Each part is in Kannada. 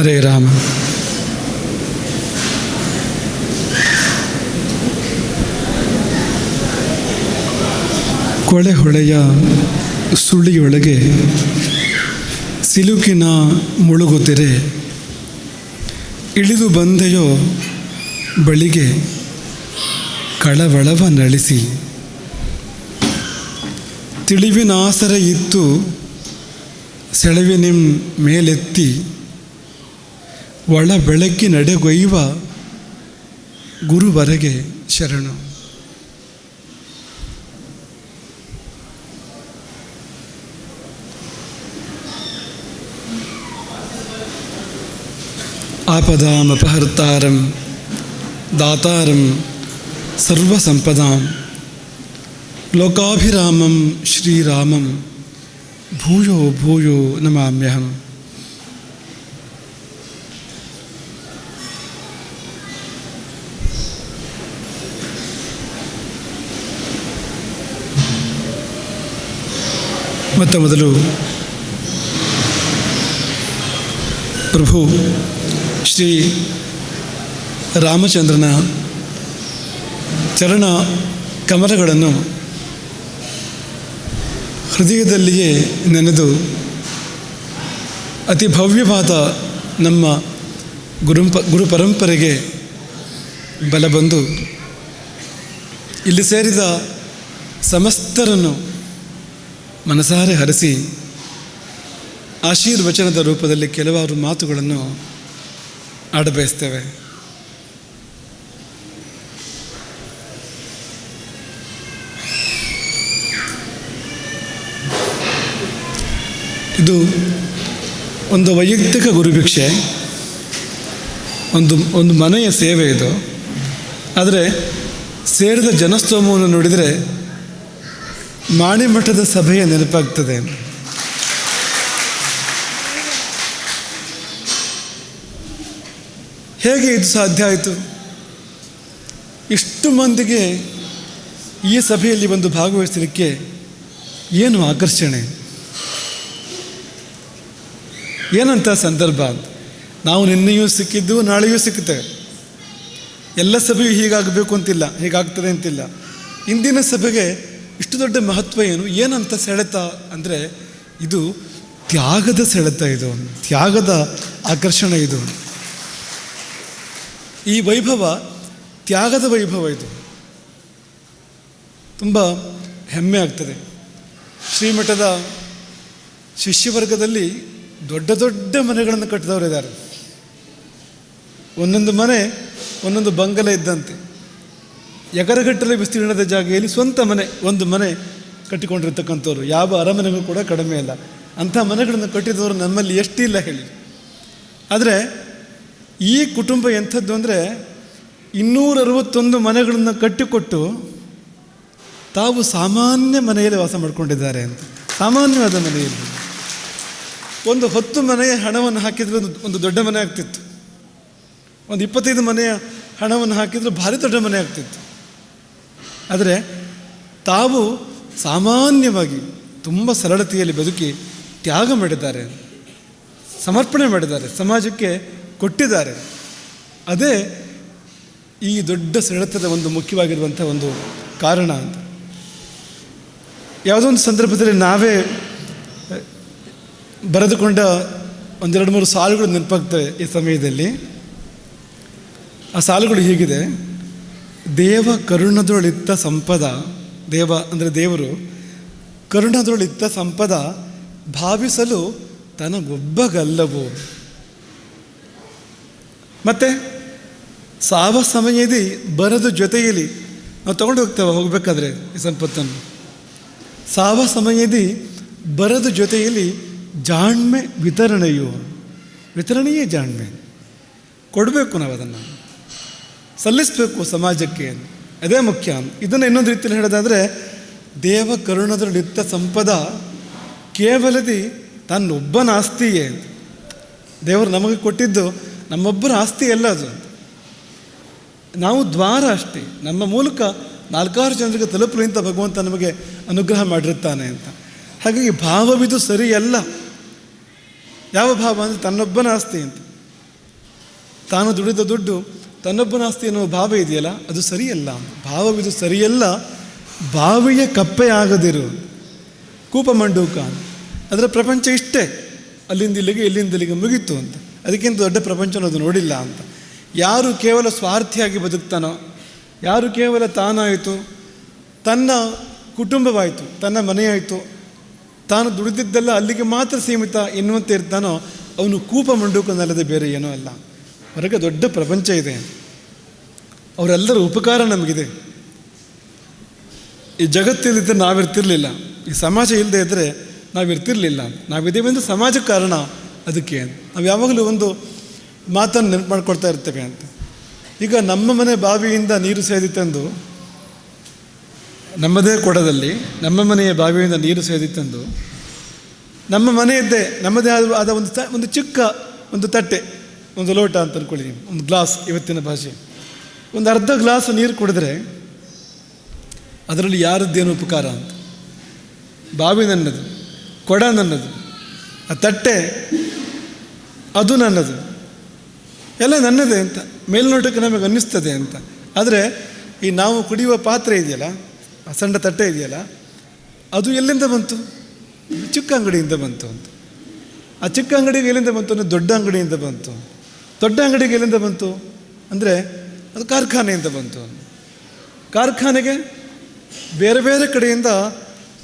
ಹರೇ ರಾಮ ಕೊಳೆ ಹೊಳೆಯ ಸುಳಿಯೊಳಗೆ ಸಿಲುಕಿನ ಮುಳುಗುತ್ತಿರೆ ಇಳಿದು ಬಂದೆಯೋ ಬಳಿಗೆ ಕಳವಳವ ನಳಿಸಿ. ತಿಳಿವಿನಾಸರ ಇತ್ತು ಸೆಳವಿನಿಂ ಮೇಲೆತ್ತಿ. ಒಳ ಬೆಳಕಿ ನಡೆಗೊಯ್ಯುವ ಗುರುವರೆಗೆ ಶರಣು. ಆಪದಾಮಪಹರ್ತಾರಂ ದಾತಾರಂ ಸರ್ವಸಂಪದಾಂ ಲೋಕಾಭಿರಾಮಂ ಶ್ರೀರಾಮಂ ಭೂಯೋ ಭೂಯೋ ನಮಾಮ್ಯಹಂ. ಮೊತ್ತ ಮೊದಲು ಪ್ರಭು ಶ್ರೀ ರಾಮಚಂದ್ರನ ಚರಣ ಕಮಲಗಳನ್ನು ಹೃದಯದಲ್ಲಿಯೇ ನೆನೆದು ಅತಿ ಭವ್ಯವಾದ ನಮ್ಮ ಗುರುಂಪ ಗುರು ಪರಂಪರೆಗೆ ಬಲ ಬಂದು ಇಲ್ಲಿ ಸೇರಿದ ಸಮಸ್ತರನ್ನು ಮನಸಾರೆ ಹರಿಸಿ ಆಶೀರ್ವಚನದ ರೂಪದಲ್ಲಿ ಕೆಲವಾರು ಮಾತುಗಳನ್ನು ಆಡಬಯಸ್ತೇವೆ. ಇದು ಒಂದು ವೈಯಕ್ತಿಕ ಗುರುಭಿಕ್ಷೆ, ಒಂದು ಒಂದು ಮನೆಯ ಸೇವೆ ಇದು. ಆದರೆ, ಸೇರಿದ ಜನಸ್ತೋಮವನ್ನು ನೋಡಿದರೆ ಮಾಣಿಮಠದ ಸಭೆಯ ನೆನಪಾಗ್ತದೆ. ಹೇಗೆ ಇದು ಸಾಧ್ಯ ಆಯಿತು? ಇಷ್ಟು ಮಂದಿಗೆ ಈ ಸಭೆಯಲ್ಲಿ ಬಂದು ಭಾಗವಹಿಸಲಿಕ್ಕೆ ಏನು ಆಕರ್ಷಣೆ? ಏನಂತ ಸಂದರ್ಭ? ನಾವು ನಿನ್ನೆಯೂ ಸಿಕ್ಕಿದ್ದು, ನಾಳೆಯೂ ಸಿಕ್ಕುತ್ತೇವೆ ಎಲ್ಲ ಸಭೆಯೂ ಹೀಗಾಗಬೇಕು ಅಂತಿಲ್ಲ, ಹೀಗಾಗ್ತದೆ ಅಂತಿಲ್ಲ. ಇಂದಿನ ಸಭೆಗೆ ಇಷ್ಟು ದೊಡ್ಡ ಮಹತ್ವ ಏನು? ಏನಂತ ಸೆಳೆತ ಅಂದರೆ ಇದು ತ್ಯಾಗದ ಸೆಳೆತ ಇದು. ತ್ಯಾಗದ ಆಕರ್ಷಣೆ ಇದು. ಈ ವೈಭವ, ತ್ಯಾಗದ ವೈಭವ ಇದು. ತುಂಬ ಹೆಮ್ಮೆ ಆಗ್ತದೆ. ಶ್ರೀಮಠದ ಶಿಷ್ಯವರ್ಗದಲ್ಲಿ ದೊಡ್ಡ ದೊಡ್ಡ ಮನೆಗಳನ್ನು ಕಟ್ಟಿದವರು ಇದ್ದಾರೆ ಒಂದೊಂದು ಮನೆ, ಒಂದೊಂದು ಬಂಗಲೆ ಇದ್ದಂತೆ. ಎಕರಗಟ್ಟಲೆ ವಿಸ್ತೀರ್ಣದ ಜಾಗೆಯಲ್ಲಿ ಸ್ವಂತ ಮನೆ, ಒಂದು ಮನೆ ಕಟ್ಟಿಕೊಂಡಿರ್ತಕ್ಕಂಥವ್ರು. ಯಾವ ಅರಮನೆಗೂ ಕೂಡ ಕಡಿಮೆ ಇಲ್ಲ ಅಂಥ ಮನೆಗಳನ್ನು ಕಟ್ಟಿದವರು ನಮ್ಮಲ್ಲಿ ಎಷ್ಟಿಲ್ಲ ಹೇಳಿ. ಆದರೆ ಈ ಕುಟುಂಬ ಎಂಥದ್ದು ಅಂದರೆ ಇನ್ನೂರ ಅರವತ್ತೊಂದು ಮನೆಗಳನ್ನು ಕಟ್ಟಿಕೊಟ್ಟು ತಾವು ಸಾಮಾನ್ಯ ಮನೆಯಲ್ಲಿ ವಾಸ ಮಾಡಿಕೊಂಡಿದ್ದಾರೆ ಅಂತ. ಸಾಮಾನ್ಯವಾದ ಮನೆಯಲ್ಲಿ. ಒಂದು ಹತ್ತು ಮನೆಯ ಹಣವನ್ನು ಹಾಕಿದರೆ ಒಂದು ಒಂದು ದೊಡ್ಡ ಮನೆ ಆಗ್ತಿತ್ತು. ಒಂದು ಇಪ್ಪತ್ತೈದು ಮನೆಯ ಹಣವನ್ನು ಹಾಕಿದರೆ ಭಾರಿ ದೊಡ್ಡ ಮನೆ ಆಗ್ತಿತ್ತು. ಆದರೆ ತಾವು ಸಾಮಾನ್ಯವಾಗಿ ತುಂಬ ಸರಳತೆಯಲ್ಲಿ ಬದುಕಿ ತ್ಯಾಗ ಮಾಡಿದ್ದಾರೆ, ಸಮರ್ಪಣೆ ಮಾಡಿದ್ದಾರೆ, ಸಮಾಜಕ್ಕೆ ಕೊಟ್ಟಿದ್ದಾರೆ. ಅದೇ ಈ ದೊಡ್ಡ ಸರಳತದ ಒಂದು ಮುಖ್ಯವಾಗಿರುವಂಥ ಒಂದು ಕಾರಣ ಅಂತ. ಯಾವುದೋ ಒಂದು ಸಂದರ್ಭದಲ್ಲಿ ನಾವೇ ಬರೆದುಕೊಂಡ ಒಂದೆರಡು ಮೂರು ಸಾಲುಗಳು ನೆನಪಾಗ್ತವೆ ಈ ಸಮಯದಲ್ಲಿ. ಆ ಸಾಲುಗಳು ಹೀಗಿದೆ. ದೇವ ಕರುಣದೊಳಿತ್ತ ಸಂಪದ, ದೇವ ಅಂದರೆ ದೇವರು ಕರುಣದೊಳಿತ್ತ ಸಂಪದ ಭಾವಿಸಲು ತನಗೊಬ್ಬಗಲ್ಲವು? ಮತ್ತೆ, ಸಾವ ಸಮಯದಿ ಬರದ ಜೊತೆಯಲ್ಲಿ, ನಾವು ತಗೊಂಡು ಹೋಗ್ತೇವೆ, ಹೋಗಬೇಕಾದ್ರೆ ಈ ಸಂಪತ್ತನ್ನು. ಸಾವ ಸಮಯದಿ ಬರದ ಜೊತೆಯಲ್ಲಿ ಜಾಣ್ಮೆ ವಿತರಣೆಯು, ವಿತರಣೆಯೇ ಜಾಣ್ಮೆ. ಕೊಡಬೇಕು ನಾವು ಅದನ್ನು ಸಲ್ಲಿಸಬೇಕು ಸಮಾಜಕ್ಕೆ ಅದೇ ಮುಖ್ಯ. ಇದನ್ನು ಇನ್ನೊಂದು ರೀತಿಯಲ್ಲಿ ಹೇಳೋದಾದರೆ, ದೇವ ಕರುಣದಲ್ಲಿತ್ತ ಸಂಪದ ಕೇವಲದಿ ತನ್ನೊಬ್ಬನ ಆಸ್ತಿಯೇ ದೇವರು ನಮಗೆ ಕೊಟ್ಟಿದ್ದು ನಮ್ಮೊಬ್ಬರ ಆಸ್ತಿ ಅಲ್ಲ ಅದು ನಾವು ದ್ವಾರ ಅಷ್ಟೇ. ನಮ್ಮ ಮೂಲಕ ನಾಲ್ಕಾರು ಜನರಿಗೆ ತಲುಪಲು ಅಂತ ಭಗವಂತ ನಮಗೆ ಅನುಗ್ರಹ ಮಾಡಿರುತ್ತಾನೆ ಅಂತ. ಹಾಗಾಗಿ ಭಾವವಿದು ಸರಿಯಲ್ಲ. ಯಾವ ಭಾವ ಅಂದರೆ ತನ್ನೊಬ್ಬನ ಆಸ್ತಿ ಅಂತ. ತಾನು ದುಡಿದ ದುಡ್ಡು ತನ್ನೊಬ್ಬನ ಆಸ್ತಿ ಅನ್ನೋ ಭಾವ ಇದೆಯಲ್ಲ, ಅದು ಸರಿಯಲ್ಲ. ಭಾವವಿದು ಸರಿಯಲ್ಲ ಬಾವಿಯ ಕಪ್ಪೆ ಆಗದಿರು. ಕೂಪ ಮಂಡೂಕ. ಅದರ ಪ್ರಪಂಚ ಇಷ್ಟೇ. ಅಲ್ಲಿಂದ ಇಲ್ಲಿಗೆ, ಇಲ್ಲಿಂದ ಇಲ್ಲಿಗೆ ಮುಗಿತು ಅಂತ. ಅದಕ್ಕಿಂತ ದೊಡ್ಡ ಪ್ರಪಂಚ ಅದು ನೋಡಿಲ್ಲ ಅಂತ. ಯಾರು ಕೇವಲ ಸ್ವಾರ್ಥಿಯಾಗಿ ಬದುಕ್ತಾನೋ, ಯಾರು ಕೇವಲ ತಾನಾಯಿತು, ತನ್ನ ಕುಟುಂಬವಾಯಿತು, ತನ್ನ ಮನೆಯಾಯಿತು, ತಾನು ದುಡಿದಿದ್ದೆಲ್ಲ ಅಲ್ಲಿಗೆ ಮಾತ್ರ ಸೀಮಿತ ಎನ್ನುವಂತೆ ಇರ್ತಾನೋ, ಅವನು ಕೂಪ ಮಂಡೂಕನಲ್ಲದೆ ಬೇರೆ ಏನೂ ಅಲ್ಲ. ಹೊರಗೆ ದೊಡ್ಡ ಪ್ರಪಂಚ ಇದೆ. ಅವರೆಲ್ಲರ ಉಪಕಾರ ನಮಗಿದೆ. ಈ ಜಗತ್ತಿಲ್ಲದಿದ್ದರೆ ನಾವಿರ್ತಿರ್ಲಿಲ್ಲ. ಈ ಸಮಾಜ ಇಲ್ಲದೆ ಇದ್ದರೆ ನಾವಿರ್ತಿರ್ಲಿಲ್ಲ. ನಾವಿದ್ದೇವೆ ಅಂದರೆ ಸಮಾಜ ಕಾರಣ ಅದಕ್ಕೆ ನಾವು ಯಾವಾಗಲೂ ಒಂದು ಮಾತನ್ನು ನೆನಪು ಮಾಡ್ಕೊಳ್ತಾ ಇರ್ತೇವೆ ಅಂತ. ಈಗ ನಮ್ಮ ಮನೆ ಬಾವಿಯಿಂದ ನೀರು ಸೇದಿ ತಂದು, ನಮ್ಮದೇ ಕೊಡದಲ್ಲಿ ನಮ್ಮ ಮನೆಯ ಬಾವಿಯಿಂದ ನೀರು ಸೇದಿ ತಂದು, ನಮ್ಮ ಮನೆಯದ್ದೇ ನಮ್ಮದೇ ಆದ ಒಂದು ಒಂದು ಚಿಕ್ಕ ಒಂದು ತಟ್ಟೆ. ಒಂದು ಲೋಟ ಅಂತ ಅಂದ್ಕೊಳ್ಳಿ ಒಂದು ಗ್ಲಾಸ್ ಇವತ್ತಿನ ಭಾಷೆ. ಒಂದು ಅರ್ಧ ಗ್ಲಾಸ್ ನೀರು ಕುಡಿದ್ರೆ ಅದರಲ್ಲಿ ಯಾರದ್ದೇನು ಉಪಕಾರ ಅಂತ? ಬಾವಿ ನನ್ನದು, ಕೊಡ ನನ್ನದು, ಆ ತಟ್ಟೆ ಅದು ನನ್ನದು. ಎಲ್ಲ ನನ್ನದೇ ಅಂತ. ಮೇಲ್ನೋಟಕ್ಕೆ ನಮಗೆ ಅನ್ನಿಸ್ತದೆ ಅಂತ. ಆದರೆ ಈ ನಾವು ಕುಡಿಯುವ ಪಾತ್ರೆ ಇದೆಯಲ್ಲ, ಆ ಸಣ್ಣ ತಟ್ಟೆ ಇದೆಯಲ್ಲ, ಅದು ಎಲ್ಲಿಂದ ಬಂತು? ಚಿಕ್ಕ ಅಂಗಡಿಯಿಂದ ಬಂತು ಅಂತ. ಆ ಚಿಕ್ಕ ಅಂಗಡಿಗೆ ಎಲ್ಲಿಂದ ಬಂತು ಅಂದರೆ ದೊಡ್ಡ ಅಂಗಡಿಯಿಂದ ಬಂತು ದೊಡ್ಡ ಅಂಗಡಿಗೆ ಎಲ್ಲಿಂದ ಬಂತು? ಅಂದರೆ ಅದು ಕಾರ್ಖಾನೆಯಿಂದ ಬಂತು. ಕಾರ್ಖಾನೆಗೆ ಬೇರೆ ಬೇರೆ ಕಡೆಯಿಂದ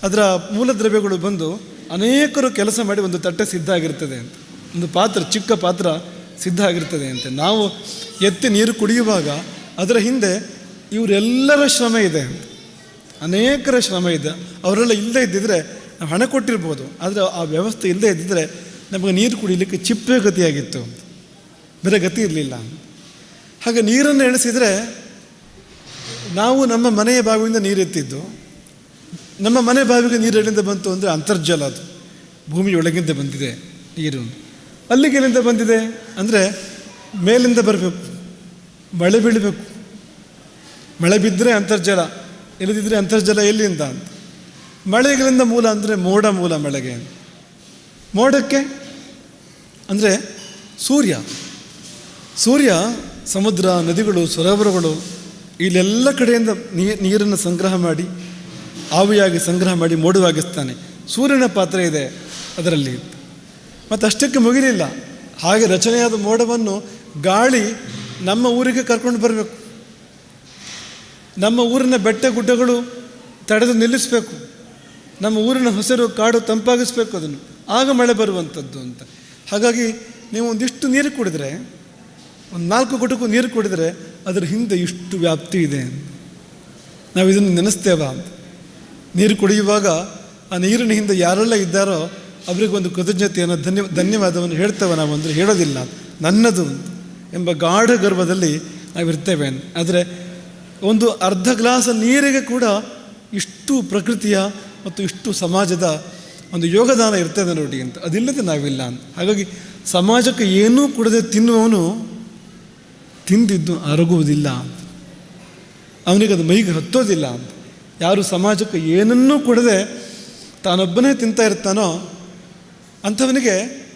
ಅದರ ಮೂಲ ದ್ರವ್ಯಗಳು ಬಂದು ಅನೇಕರು ಕೆಲಸ ಮಾಡಿ ಒಂದು ತಟ್ಟೆ ಸಿದ್ಧ ಆಗಿರ್ತದೆ ಅಂತ. ಒಂದು ಪಾತ್ರ, ಚಿಕ್ಕ ಪಾತ್ರ ಸಿದ್ಧ ಆಗಿರ್ತದೆ ಅಂತ. ನಾವು ಎತ್ತಿ ನೀರು ಕುಡಿಯುವಾಗ ಅದರ ಹಿಂದೆ ಇವರೆಲ್ಲರ ಶ್ರಮ ಇದೆ ಅನೇಕರ ಶ್ರಮ ಇದೆ. ಅವರೆಲ್ಲ ಇಲ್ಲದೇ ಇದ್ದಿದ್ರೆ ನಾವು ಹಣ ಕೊಟ್ಟಿರ್ಬೋದು. ಆದರೆ ಆ ವ್ಯವಸ್ಥೆ ಇಲ್ಲದೇ ಇದ್ದಿದ್ರೆ ನಮಗೆ ನೀರು ಕುಡಿಯಲಿಕ್ಕೆ ಚಿಪ್ಪೆ ಗತಿಯಾಗಿತ್ತು ಬೇರೆ ಗತಿ ಇರಲಿಲ್ಲ. ಹಾಗೆ ನೀರನ್ನು ಎಣಿಸಿದರೆ ನಾವು ನಮ್ಮ ಮನೆಯ ಬಾವಿಯಿಂದ ನೀರು ಎತ್ತಿದ್ದು. ನಮ್ಮ ಮನೆ ಬಾವಿಗೆ ನೀರು ಎಲ್ಲಿಂದ ಬಂತು ಅಂದರೆ ಅಂತರ್ಜಲ ಅದು. ಭೂಮಿಯೊಳಗಿಂದ ಬಂದಿದೆ ನೀರು. ಅಲ್ಲಿಗೆ ಎಲ್ಲಿಂದ ಬಂದಿದೆ ಅಂದರೆ ಮೇಲಿಂದ ಬರಬೇಕು. ಮಳೆ ಬೀಳಬೇಕು. ಮಳೆ ಬಿದ್ದರೆ ಅಂತರ್ಜಲ, ಇಲ್ಲದಿದ್ದರೆ ಅಂತರ್ಜಲ ಎಲ್ಲಿಂದ ಅಂತ. ಮಳೆಗಳಿಂದ ಮೂಲ ಅಂದರೆ ಮೋಡ ಮೂಲ ಮಳೆಗೆ. ಮೋಡಕ್ಕೆ ಅಂದರೆ ಸೂರ್ಯ. ಸೂರ್ಯ, ಸಮುದ್ರ, ನದಿಗಳು, ಸರೋವರಗಳು, ಇಲ್ಲೆಲ್ಲ ಕಡೆಯಿಂದ ನೀರನ್ನು ಸಂಗ್ರಹ ಮಾಡಿ, ಆವಿಯಾಗಿ ಸಂಗ್ರಹ ಮಾಡಿ ಮೋಡವಾಗಿಸ್ತಾನೆ. ಸೂರ್ಯನ ಪಾತ್ರ ಇದೆ ಅದರಲ್ಲಿ. ಮತ್ತು ಅಷ್ಟಕ್ಕೆ ಮುಗಿಲಿಲ್ಲ. ಹಾಗೆ ರಚನೆಯಾದ ಮೋಡವನ್ನು ಗಾಳಿ ನಮ್ಮ ಊರಿಗೆ ಕರ್ಕೊಂಡು ಬರಬೇಕು. ನಮ್ಮ ಊರಿನ ಬೆಟ್ಟ ಗುಡ್ಡಗಳು ತಡೆದು ನಿಲ್ಲಿಸಬೇಕು. ನಮ್ಮ ಊರಿನ ಹಸಿರು ಕಾಡು ತಂಪಾಗಿಸ್ಬೇಕು ಅದನ್ನು. ಆಗ ಮಳೆ ಬರುವಂಥದ್ದು ಅಂತ. ಹಾಗಾಗಿ ನೀವು ಒಂದಿಷ್ಟು ನೀರು ಕುಡಿದ್ರೆ ಒಂದು ನಾಲ್ಕು ಗುಟುಕು ನೀರು ಕುಡಿದ್ರೆ ಅದರ ಹಿಂದೆ ಇಷ್ಟು ವ್ಯಾಪ್ತಿ ಇದೆ ನಾವು ಇದನ್ನು ನೆನೆಸ್ತೇವ ಅಂತ. ನೀರು ಕುಡಿಯುವಾಗ ಆ ನೀರಿನ ಹಿಂದೆ ಯಾರೆಲ್ಲ ಇದ್ದಾರೋ ಅವರಿಗೊಂದು ಕೃತಜ್ಞತೆಯನ್ನು ಧನ್ಯ, ಧನ್ಯವಾದವನ್ನು ಹೇಳ್ತೇವೆ ನಾವು ಅಂದರೆ ಹೇಳೋದಿಲ್ಲ. ನನ್ನದು ಎಂಬ ಗಾಢ ಗರ್ಭದಲ್ಲಿ ನಾವಿರ್ತೇವೆ ಆದರೆ ಒಂದು ಅರ್ಧ ಗ್ಲಾಸ್ ನೀರಿಗೆ ಕೂಡ ಇಷ್ಟು ಪ್ರಕೃತಿಯ ಮತ್ತು ಇಷ್ಟು ಸಮಾಜದ ಒಂದು ಯೋಗದಾನ ಇರ್ತದೆ ನೋಡಿ ಅಂತ. ಅದಿಲ್ಲದೆ ನಾವಿಲ್ಲ ಅಂತ. ಹಾಗಾಗಿ ಸಮಾಜಕ್ಕೆ ಏನೂ ಕೊಡದೆ ತಿನ್ನುವವನು ತಿಂದಿದ್ದು ಅರಗುವುದಿಲ್ಲ. ಅವನಿಗೆ ಅದು ಮೈಗೆ ಹತ್ತೋದಿಲ್ಲ. ಯಾರು ಸಮಾಜಕ್ಕೆ ಏನನ್ನೂ ಕೊಡದೆ ತಾನೊಬ್ಬನೇ ತಿಂತಾ ಇರ್ತಾನೋ ಅಂಥವನಿಗೆ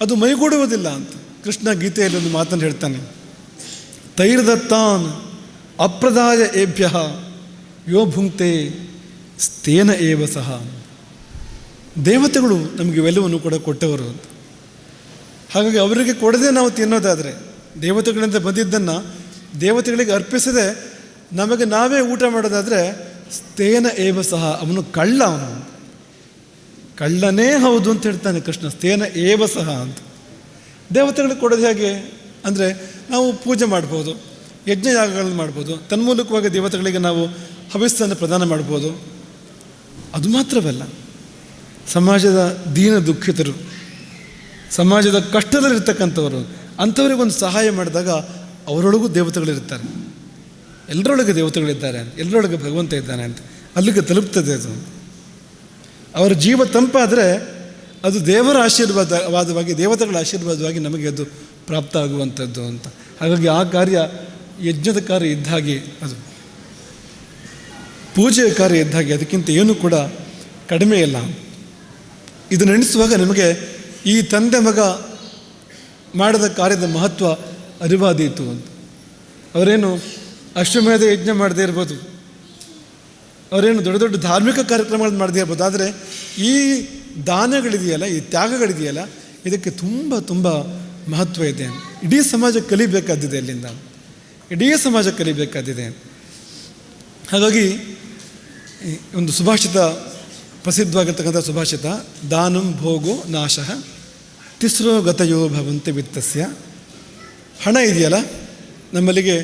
ಅದು ಮೈಗೂಡುವುದಿಲ್ಲ ಅಂತ. ಕೃಷ್ಣ ಗೀತೆಯಲ್ಲಿ ಒಂದು ಮಾತನ್ನು ಹೇಳ್ತಾನೆ. ತೈರ್ದತ್ತಾನ್ ಅಪ್ರದಾಯ ಏಭ್ಯ ಯೋ ಭುಂಕ್ತೆ ಸ್ಥೇನ ಏವ ಸಹ. ದೇವತೆಗಳು ನಮಗೆ ಇವೆಲ್ಲವನ್ನು ಕೂಡ ಕೊಟ್ಟವರು ಅಂತ. ಹಾಗಾಗಿ ಅವರಿಗೆ ಕೊಡದೆ ನಾವು ತಿನ್ನೋದಾದರೆ ದೇವತೆಗಳಿಂದ ಬಂದಿದ್ದನ್ನು ದೇವತೆಗಳಿಗೆ ಅರ್ಪಿಸದೆ ನಮಗೆ ನಾವೇ ಊಟ ಮಾಡೋದಾದರೆ ಸ್ಥೇನ ಏವ ಸಹ, ಅವನು ಕಳ್ಳ ಅವನು. ಕಳ್ಳನೇ ಹೌದು ಅಂತ ಹೇಳ್ತಾನೆ ಕೃಷ್ಣ ಸ್ಥೇನ ಏವ ಸಹ ಅಂತ. ದೇವತೆಗಳಿಗೆ ಕೊಡೋದು ಹೇಗೆ? ಅಂದರೆ ನಾವು ಪೂಜೆ ಮಾಡ್ಬೋದು ಯಜ್ಞ ಯಾಗಗಳನ್ನು ಮಾಡ್ಬೋದು, ತನ್ಮೂಲಕವಾಗಿ ದೇವತೆಗಳಿಗೆ ನಾವು ಹವಿಸ್ಸನ್ನು ಪ್ರದಾನ ಮಾಡ್ಬೋದು. ಅದು ಮಾತ್ರವಲ್ಲ, ಸಮಾಜದ ದೀನ ದುಃಖಿತರು, ಸಮಾಜದ ಕಷ್ಟದಲ್ಲಿರ್ತಕ್ಕಂಥವರು ಅಂಥವ್ರಿಗೊಂದು ಸಹಾಯ ಮಾಡಿದಾಗ ಅವರೊಳಗೂ ದೇವತೆಗಳಿರ್ತಾರೆ ಎಲ್ಲರೊಳಗೆ ದೇವತೆಗಳಿದ್ದಾರೆ ಅಂತ ಎಲ್ಲರೊಳಗೆ ಭಗವಂತ ಇದ್ದಾನೆ ಅಂತ, ಅಲ್ಲಿಗೆ ತಲುಪ್ತದೆ ಅದು. ಅವರ ಜೀವ ತಂಪಾದರೆ ಅದು ದೇವರ ಆಶೀರ್ವಾದವಾದವಾಗಿ ದೇವತೆಗಳ ಆಶೀರ್ವಾದವಾಗಿ ನಮಗೆ ಅದು ಪ್ರಾಪ್ತ ಆಗುವಂಥದ್ದು ಅಂತ. ಹಾಗಾಗಿ ಆ ಕಾರ್ಯ ಯಜ್ಞದ ಕಾರ್ಯ ಇದ್ದ ಹಾಗೆ ಅದು. ಪೂಜೆಯ ಕಾರ್ಯ ಇದ್ದ ಹಾಗೆ, ಅದಕ್ಕಿಂತ ಏನೂ ಕೂಡ ಕಡಿಮೆ ಇಲ್ಲ. ಇದು ಎಣಿಸುವಾಗ ನಿಮಗೆ ಈ ತಂದೆ ಮಗ ಮಾಡಿದ ಕಾರ್ಯದ ಮಹತ್ವ ಅರಿವಾದೀತು ಅಂತ. ಅವರೇನು ಅಶ್ವಮೇಧ ಯಜ್ಞ ಮಾಡದೇ ಇರ್ಬೋದು, ಅವರೇನು ದೊಡ್ಡ ದೊಡ್ಡ ಧಾರ್ಮಿಕ ಕಾರ್ಯಕ್ರಮಗಳನ್ನು ಮಾಡದೇ ಇರ್ಬೋದು, ಆದರೆ ಈ ದಾನಗಳಿದೆಯಲ್ಲ, ಈ ತ್ಯಾಗಗಳಿದೆಯಲ್ಲ, ಇದಕ್ಕೆ ತುಂಬ ತುಂಬ ಮಹತ್ವ ಇದೆ. ಇಡೀ ಸಮಾಜ ಕಲಿಬೇಕಾದಿದೆ ಅಲ್ಲಿಂದ. ಇಡೀ ಸಮಾಜ ಕಲಿಬೇಕಾದಿದೆ ಹಾಗಾಗಿ ಒಂದು ಸುಭಾಷಿತ, ಪ್ರಸಿದ್ಧವಾಗಿರ್ತಕ್ಕಂಥ ಸುಭಾಷಿತ, ದಾನಂ ಭೋಗೋ ನಾಶಃ. ತಿಸ್ರೋ ಗತಯೋ ಭವಂತೆ ವಿತ್ತಸ್ಯ. ಹಣ ಇದೆಯಲ್ಲ? ನಮ್ಮಲ್ಲಿಗೆ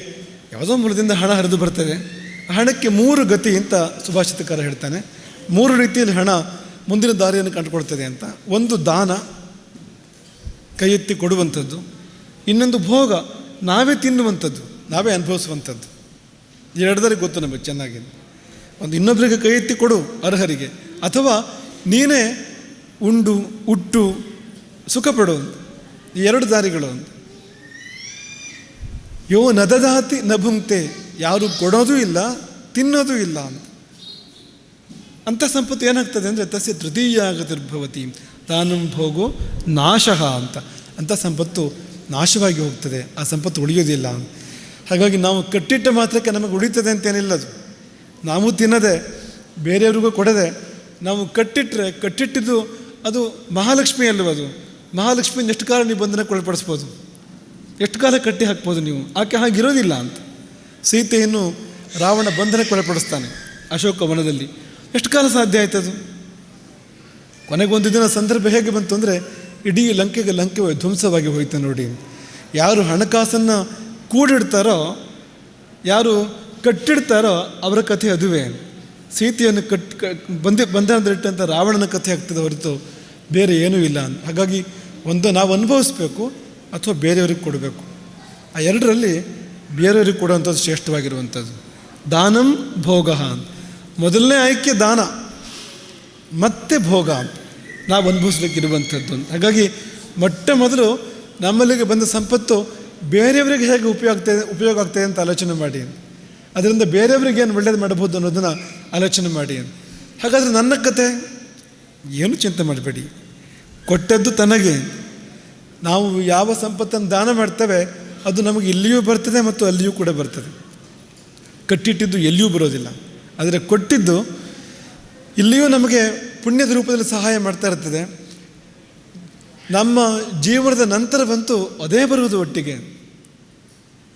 ಯಾವುದೋ ಮೂಲದಿಂದ ಹಣ ಹರಿದು ಬರ್ತದೆ. ಹಣಕ್ಕೆ ಮೂರು ಗತಿ ಅಂತ ಸುಭಾಷಿತಕಾರ ಹೇಳ್ತಾನೆ. ಮೂರು ರೀತಿಯಲ್ಲಿ ಹಣ ಮುಂದಿನ ದಾರಿಯನ್ನು ಕಂಡುಕೊಳ್ತದೆ ಅಂತ. ಒಂದು ದಾನ ಕೈ ಎತ್ತಿ ಕೊಡುವಂಥದ್ದು. ಇನ್ನೊಂದು ಭೋಗ, ನಾವೇ ತಿನ್ನುವಂಥದ್ದು. ನಾವೇ ಅನುಭವಿಸುವಂಥದ್ದು. ಎರಡರಲ್ಲಿ ಗೊತ್ತು ನಮಗೆ ಚೆನ್ನಾಗಿ. ಒಂದು ಇನ್ನೊಬ್ಬರಿಗೆ ಕೈ ಎತ್ತಿ ಕೊಡು ಅರ್ಹರಿಗೆ. ಅಥವಾ ನೀನೇ ಉಂಡು, ಉಟ್ಟು ಸುಖ ಪಡು ಈ ಎರಡು ದಾರಿಗಳು ಯೋ ನದದಾತಿ ನಭುಂಕ್ತೆ, ಯಾರು ಕೊಡೋದೂ ಇಲ್ಲ, ತಿನ್ನೋದೂ ಇಲ್ಲ ಅಂತ. ಅಂಥ ಸಂಪತ್ತು ಏನಾಗ್ತದೆ ಅಂದರೆ ತಸ್ಯ ತೃತೀಯ ಆಗತಿರ್ಭವತಿ ತಾನು ಭೋಗೋ ನಾಶಃ ಅಂತ. ಅಂಥ ಸಂಪತ್ತು ನಾಶವಾಗಿ ಹೋಗ್ತದೆ. ಆ ಸಂಪತ್ತು ಉಳಿಯೋದಿಲ್ಲ ಹಾಗಾಗಿ ನಾವು ಕಟ್ಟಿಟ್ಟ ಮಾತ್ರಕ್ಕೆ ನಮಗೆ ಉಳಿತದೆ ಅಂತೇನಿಲ್ಲ ಅದು. ನಾವು ತಿನ್ನದೆ, ಬೇರೆಯವ್ರಿಗೂ ಕೊಡದೆ, ನಾವು ಕಟ್ಟಿಟ್ಟರೆ ಕಟ್ಟಿಟ್ಟಿದ್ದು ಅದು ಮಹಾಲಕ್ಷ್ಮಿ ಅಲ್ವ ಅದು. ಮಹಾಲಕ್ಷ್ಮಿ ಎಷ್ಟು ಕಾಲ ನೀವು ಬಂಧನಕ್ಕೆ ಒಳಪಡಿಸ್ಬೋದು ಎಷ್ಟು ಕಾಲ ಕಟ್ಟಿ ಹಾಕ್ಬೋದು ನೀವು? ಆಕೆ ಹಾಗಿರೋದಿಲ್ಲ ಅಂತ. ಸೀತೆಯನ್ನು ರಾವಣ ಬಂಧನಕ್ಕೆ ಒಳಪಡಿಸ್ತಾನೆ ಅಶೋಕ ವನದಲ್ಲಿ. ಎಷ್ಟು ಕಾಲ ಸಾಧ್ಯ ಆಯ್ತದು ಕೊನೆಗೊಂದು ದಿನ ಸಂದರ್ಭ ಹೇಗೆ ಬಂತು ಅಂದರೆ ಇಡೀ ಲಂಕೆಗೆ ಲಂಕೆ ಧ್ವಂಸವಾಗಿ ಹೋಯ್ತು ನೋಡಿ. ಯಾರು ಹಣಕಾಸನ್ನು ಕೂಡಿಡ್ತಾರೋ, ಯಾರು ಕಟ್ಟಿಡ್ತಾರೋ ಅವರ ಕಥೆ ಅದುವೇ. ಸೀತೆಯನ್ನು ಕಟ್ ಬಂಧನದಲ್ಲಿಟ್ಟಂಥ ರಾವಣನ ಕಥೆ ಆಗ್ತದೆ ಹೊರತು ಬೇರೆ ಏನೂ ಇಲ್ಲ ಅಂತ ಹಾಗಾಗಿ ಒಂದು ನಾವು ಅನುಭವಿಸ್ಬೇಕು ಅಥವಾ ಬೇರೆಯವ್ರಿಗೆ ಕೊಡಬೇಕು. ಆ ಎರಡರಲ್ಲಿ ಬೇರೆಯವ್ರಿಗೆ ಕೊಡುವಂಥದ್ದು ಶ್ರೇಷ್ಠವಾಗಿರುವಂಥದ್ದು. ದಾನಂ ಭೋಗ ಅಂತ ಮೊದಲನೇ ಆಯ್ಕೆ ದಾನ, ಮತ್ತೆ ಭೋಗ ನಾವು ಅನುಭವಿಸ್ಲಿಕ್ಕಿರುವಂಥದ್ದು ಅಂತ ಹಾಗಾಗಿ ಮೊಟ್ಟ ಮೊದಲು ನಮ್ಮಲ್ಲಿಗೆ ಬಂದ ಸಂಪತ್ತು ಬೇರೆಯವರಿಗೆ ಹೇಗೆ ಉಪಯೋಗ ಆಗ್ತದೆ ಉಪಯೋಗ ಆಗ್ತದೆ ಅಂತ ಆಲೋಚನೆ ಮಾಡಿ ಅದರಿಂದ ಬೇರೆಯವರಿಗೆ ಏನು ಒಳ್ಳೇದು ಮಾಡಬಹುದು ಅನ್ನೋದನ್ನು ಆಲೋಚನೆ ಮಾಡಿ ಹಾಗಾದರೆ ನನ್ನ ಕತೆ ಏನು ಚಿಂತೆ ಮಾಡಬೇಡಿ. ಕೊಟ್ಟದ್ದು ತನಗೆ. ನಾವು ಯಾವ ಸಂಪತ್ತನ್ನು ದಾನ ಮಾಡ್ತೇವೆ, ಅದು ನಮಗೆ ಇಲ್ಲಿಯೂ ಬರ್ತದೆ ಮತ್ತು ಅಲ್ಲಿಯೂ ಕೂಡ ಬರ್ತದೆ. ಕಟ್ಟಿಟ್ಟಿದ್ದು ಎಲ್ಲಿಯೂ ಬರೋದಿಲ್ಲ. ಆದರೆ ಕೊಟ್ಟಿದ್ದು ಇಲ್ಲಿಯೂ ನಮಗೆ ಪುಣ್ಯದ ರೂಪದಲ್ಲಿ ಸಹಾಯ ಮಾಡ್ತಾ ಇರ್ತದೆ. ನಮ್ಮ ಜೀವನದ ನಂತರ ಬಂತು ಅದೇ ಬರುವುದು ಒಟ್ಟಿಗೆ.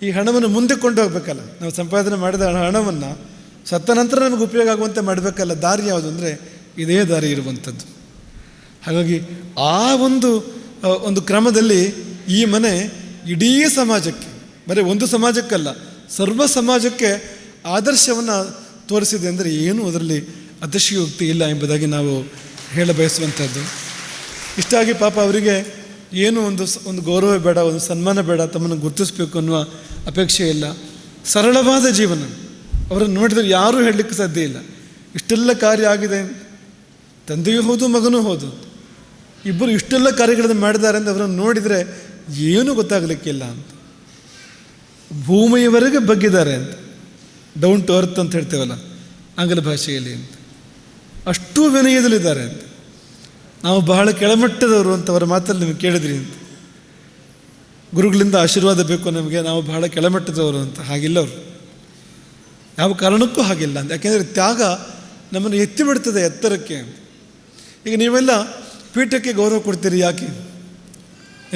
ಈ ಹಣವನ್ನು ಮುಂದೆ ಕೊಂಡು ಹೋಗ್ಬೇಕಲ್ಲ ನಾವು ಸಂಪಾದನೆ ಮಾಡಿದ ಹಣವನ್ನು ಸತ್ತ ನಂತರ ನಮಗೆ ಉಪಯೋಗ ಆಗುವಂತೆ ಮಾಡಬೇಕಲ್ಲ. ದಾರಿ ಯಾವುದು ಅಂದರೆ ಇದೇ ದಾರಿ ಇರುವಂಥದ್ದು. ಹಾಗಾಗಿ ಆ ಒಂದು ಒಂದು ಕ್ರಮದಲ್ಲಿ ಈ ಮನೆ ಇಡೀ ಸಮಾಜಕ್ಕೆ, ಬರೀ ಒಂದು ಸಮಾಜಕ್ಕಲ್ಲ, ಸರ್ವ ಸಮಾಜಕ್ಕೆ ಆದರ್ಶವನ್ನು ತೋರಿಸಿದೆ ಅಂದರೆ ಏನೂ ಅದರಲ್ಲಿ ಅತಿಶಯೋಕ್ತಿ ಇಲ್ಲ ಎಂಬುದಾಗಿ ನಾವು ಹೇಳ ಬಯಸುವಂಥದ್ದು. ಇಷ್ಟಾಗಿ ಪಾಪ ಅವರಿಗೆ ಏನು ಒಂದು ಒಂದು ಗೌರವ ಬೇಡ, ಒಂದು ಸನ್ಮಾನ ಬೇಡ, ತಮ್ಮನ್ನು ಗುರುತಿಸಬೇಕು ಅನ್ನುವ ಅಪೇಕ್ಷೆ ಇಲ್ಲ. ಸರಳವಾದ ಜೀವನ. ಅವರನ್ನು ನೋಡಿದರೆ ಯಾರೂ ಹೇಳಲಿಕ್ಕೆ ಸಾಧ್ಯ ಇಲ್ಲ. ಇಷ್ಟೆಲ್ಲ ಕಾರ್ಯ ಆಗಿದೆ ತಂದೆಯೂ ಹೌದು, ಮಗನೂ ಹೌದು. ಇಬ್ಬರು ಇಷ್ಟೆಲ್ಲ ಕಾರ್ಯಗಳನ್ನು ಮಾಡಿದ್ದಾರೆ ಅಂತ ಅವರನ್ನು ನೋಡಿದರೆ ಏನೂ ಗೊತ್ತಾಗಲಿಕ್ಕಿಲ್ಲ ಅಂತ. ಭೂಮಿಯವರೆಗೆ ಬಗ್ಗಿದ್ದಾರೆ ಅಂತ. ಡೌನ್ ಟು ಅರ್ತ್ ಅಂತ ಹೇಳ್ತೇವಲ್ಲ, ಆಂಗ್ಲ ಭಾಷೆಯಲ್ಲಿ ಅಂತ. ಅಷ್ಟು ವಿನಯದಲ್ಲಿದ್ದಾರೆ ಅಂತ. ನಾವು ಬಹಳ ಕೆಳಮಟ್ಟದವರು ಅಂತ ಅವರ ಮಾತಲ್ಲಿ ನಿಮಗೆ ಕೇಳಿದ್ರಿ ಅಂತ. ಗುರುಗಳಿಂದ ಆಶೀರ್ವಾದ ಬೇಕು ನಮಗೆ, ನಾವು ಬಹಳ ಕೆಳಮಟ್ಟದವರು ಅಂತ. ಹಾಗಿಲ್ಲ ಅವರು. ಯಾವ ಕಾರಣಕ್ಕೂ ಹಾಗಿಲ್ಲ ಅಂತ. ಯಾಕೆಂದರೆ ತ್ಯಾಗ ನಮ್ಮನ್ನು ಎತ್ತಿ ಬಿಡ್ತದೆ ಎತ್ತರಕ್ಕೆ ಈಗ ನೀವೆಲ್ಲ ಪೀಠಕ್ಕೆ ಗೌರವ ಕೊಡ್ತೀರಿ ಯಾಕೆ?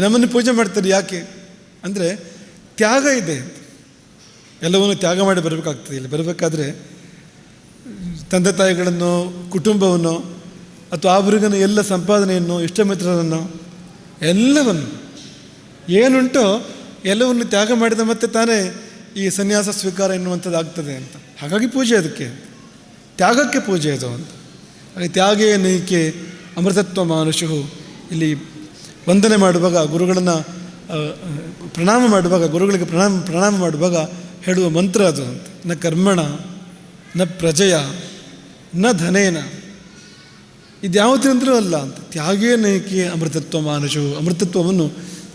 ನಮ್ಮನ್ನು ಪೂಜೆ ಮಾಡ್ತೀರಿ ಯಾಕೆ? ಅಂದರೆ ತ್ಯಾಗ ಇದೆ. ಎಲ್ಲವನ್ನು ತ್ಯಾಗ ಮಾಡಿ ಬರಬೇಕಾಗ್ತದೆ. ಇಲ್ಲಿ ಬರಬೇಕಾದ್ರೆ ತಂದೆ ತಾಯಿಗಳನ್ನು, ಕುಟುಂಬವನ್ನು, ಅಥವಾ ಆ ಆವರಿಗನ ಎಲ್ಲ ಸಂಪಾದನೆಯನ್ನು, ಇಷ್ಟಮಿತ್ರರನ್ನು, ಎಲ್ಲವನ್ನು ಏನುಂಟೋ ಎಲ್ಲವನ್ನು ತ್ಯಾಗ ಮಾಡಿದ ಮತ್ತೆ ತಾನೇ ಈ ಸನ್ಯಾಸ ಸ್ವೀಕಾರ ಎನ್ನುವಂಥದ್ದು ಆಗ್ತದೆ ಅಂತ. ಹಾಗಾಗಿ ಪೂಜೆ ಅದಕ್ಕೆ. ತ್ಯಾಗಕ್ಕೆ ಪೂಜೆ ಅದು ಅಂತ. ಹಾಗೆ ತ್ಯಾಗೇ ನೈಕೆ ಅಮೃತತ್ವ ಮಾನುಷು. ಇಲ್ಲಿ ವಂದನೆ ಮಾಡುವಾಗ ಗುರುಗಳನ್ನು ಪ್ರಣಾಮ ಮಾಡುವಾಗ, ಗುರುಗಳಿಗೆ ಪ್ರಣಾಮ ಪ್ರಣಾಮ ಮಾಡುವಾಗ ಹೇಳುವ ಮಂತ್ರ ಅದು ನ ಕರ್ಮಣ, ನ ಪ್ರಜೆಯ, ನ ಧನೇನ. ಇದ್ಯಾವುದರಿಂದಲೂ ಅಲ್ಲ ಅಂತ. ತ್ಯಾಗೇ ನೈಕೆ ಅಮೃತತ್ವ ಮಾನುಷು. ಅಮೃತತ್ವವನ್ನು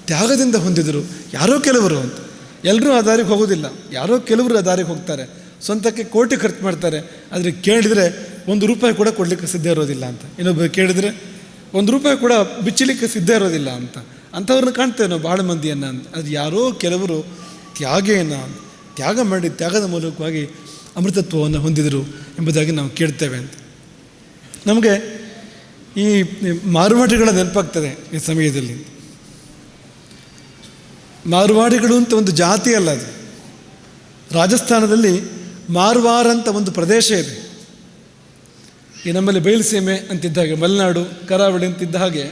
ತ್ಯಾಗದಿಂದ ಹೊಂದಿದರು. ಯಾರೋ ಕೆಲವರು ಅಂತ. ಎಲ್ಲರೂ ಆ ದಾರಿಗೆ ಹೋಗೋದಿಲ್ಲ ಯಾರೋ ಕೆಲವರು ಆ ದಾರಿಗೆ ಹೋಗ್ತಾರೆ. ಸ್ವಂತಕ್ಕೆ ಕೋಟಿ ಖರ್ಚು ಮಾಡ್ತಾರೆ. ಆದರೆ ಕೇಳಿದರೆ ಒಂದು ರೂಪಾಯಿ ಕೂಡ ಕೊಡಲಿಕ್ಕೆ ಸಿದ್ಧ ಇರೋದಿಲ್ಲ ಅಂತ. ಇನ್ನೊಬ್ಬರು ಕೇಳಿದರೆ, ಒಂದು ರೂಪಾಯಿ ಕೂಡ ಬಿಚ್ಚಲಿಕ್ಕೆ ಸಿದ್ಧ ಇರೋದಿಲ್ಲ ಅಂತ. ಅಂಥವ್ರನ್ನ ಕಾಣ್ತೇವೆ ನಾವು ಭಾಳ ಮಂದಿಯನ್ನು ಅದು ಯಾರೋ ಕೆಲವರು ತ್ಯಾಗೇನ, ತ್ಯಾಗ ಮಾಡಿ, ತ್ಯಾಗದ ಮೂಲಕವಾಗಿ ಅಮೃತತ್ವವನ್ನು ಹೊಂದಿದರು ಎಂಬುದಾಗಿ ನಾವು ಕೇಳ್ತೇವೆ ಅಂತ. ನಮಗೆ ಈ ಮಾರುವಾಡಿಗಳ ನೆನಪಾಗ್ತದೆ ಈ ಸಮಯದಲ್ಲಿ. ಮಾರುವಾಡಿಗಳು ಅಂತ ಒಂದು ಜಾತಿ ಅಲ್ಲ ಅದು. ರಾಜಸ್ಥಾನದಲ್ಲಿ ಮಾರ್ವಾರ್ ಅಂತ ಒಂದು ಪ್ರದೇಶ ಇದೆ. ಈ ನಮ್ಮಲ್ಲಿ ಬಯಲುಸೀಮೆ ಅಂತಿದ್ದ ಹಾಗೆ, ಮಲೆನಾಡು, ಕರಾವಳಿ ಅಂತಿದ್ದ ಹಾಗೆ,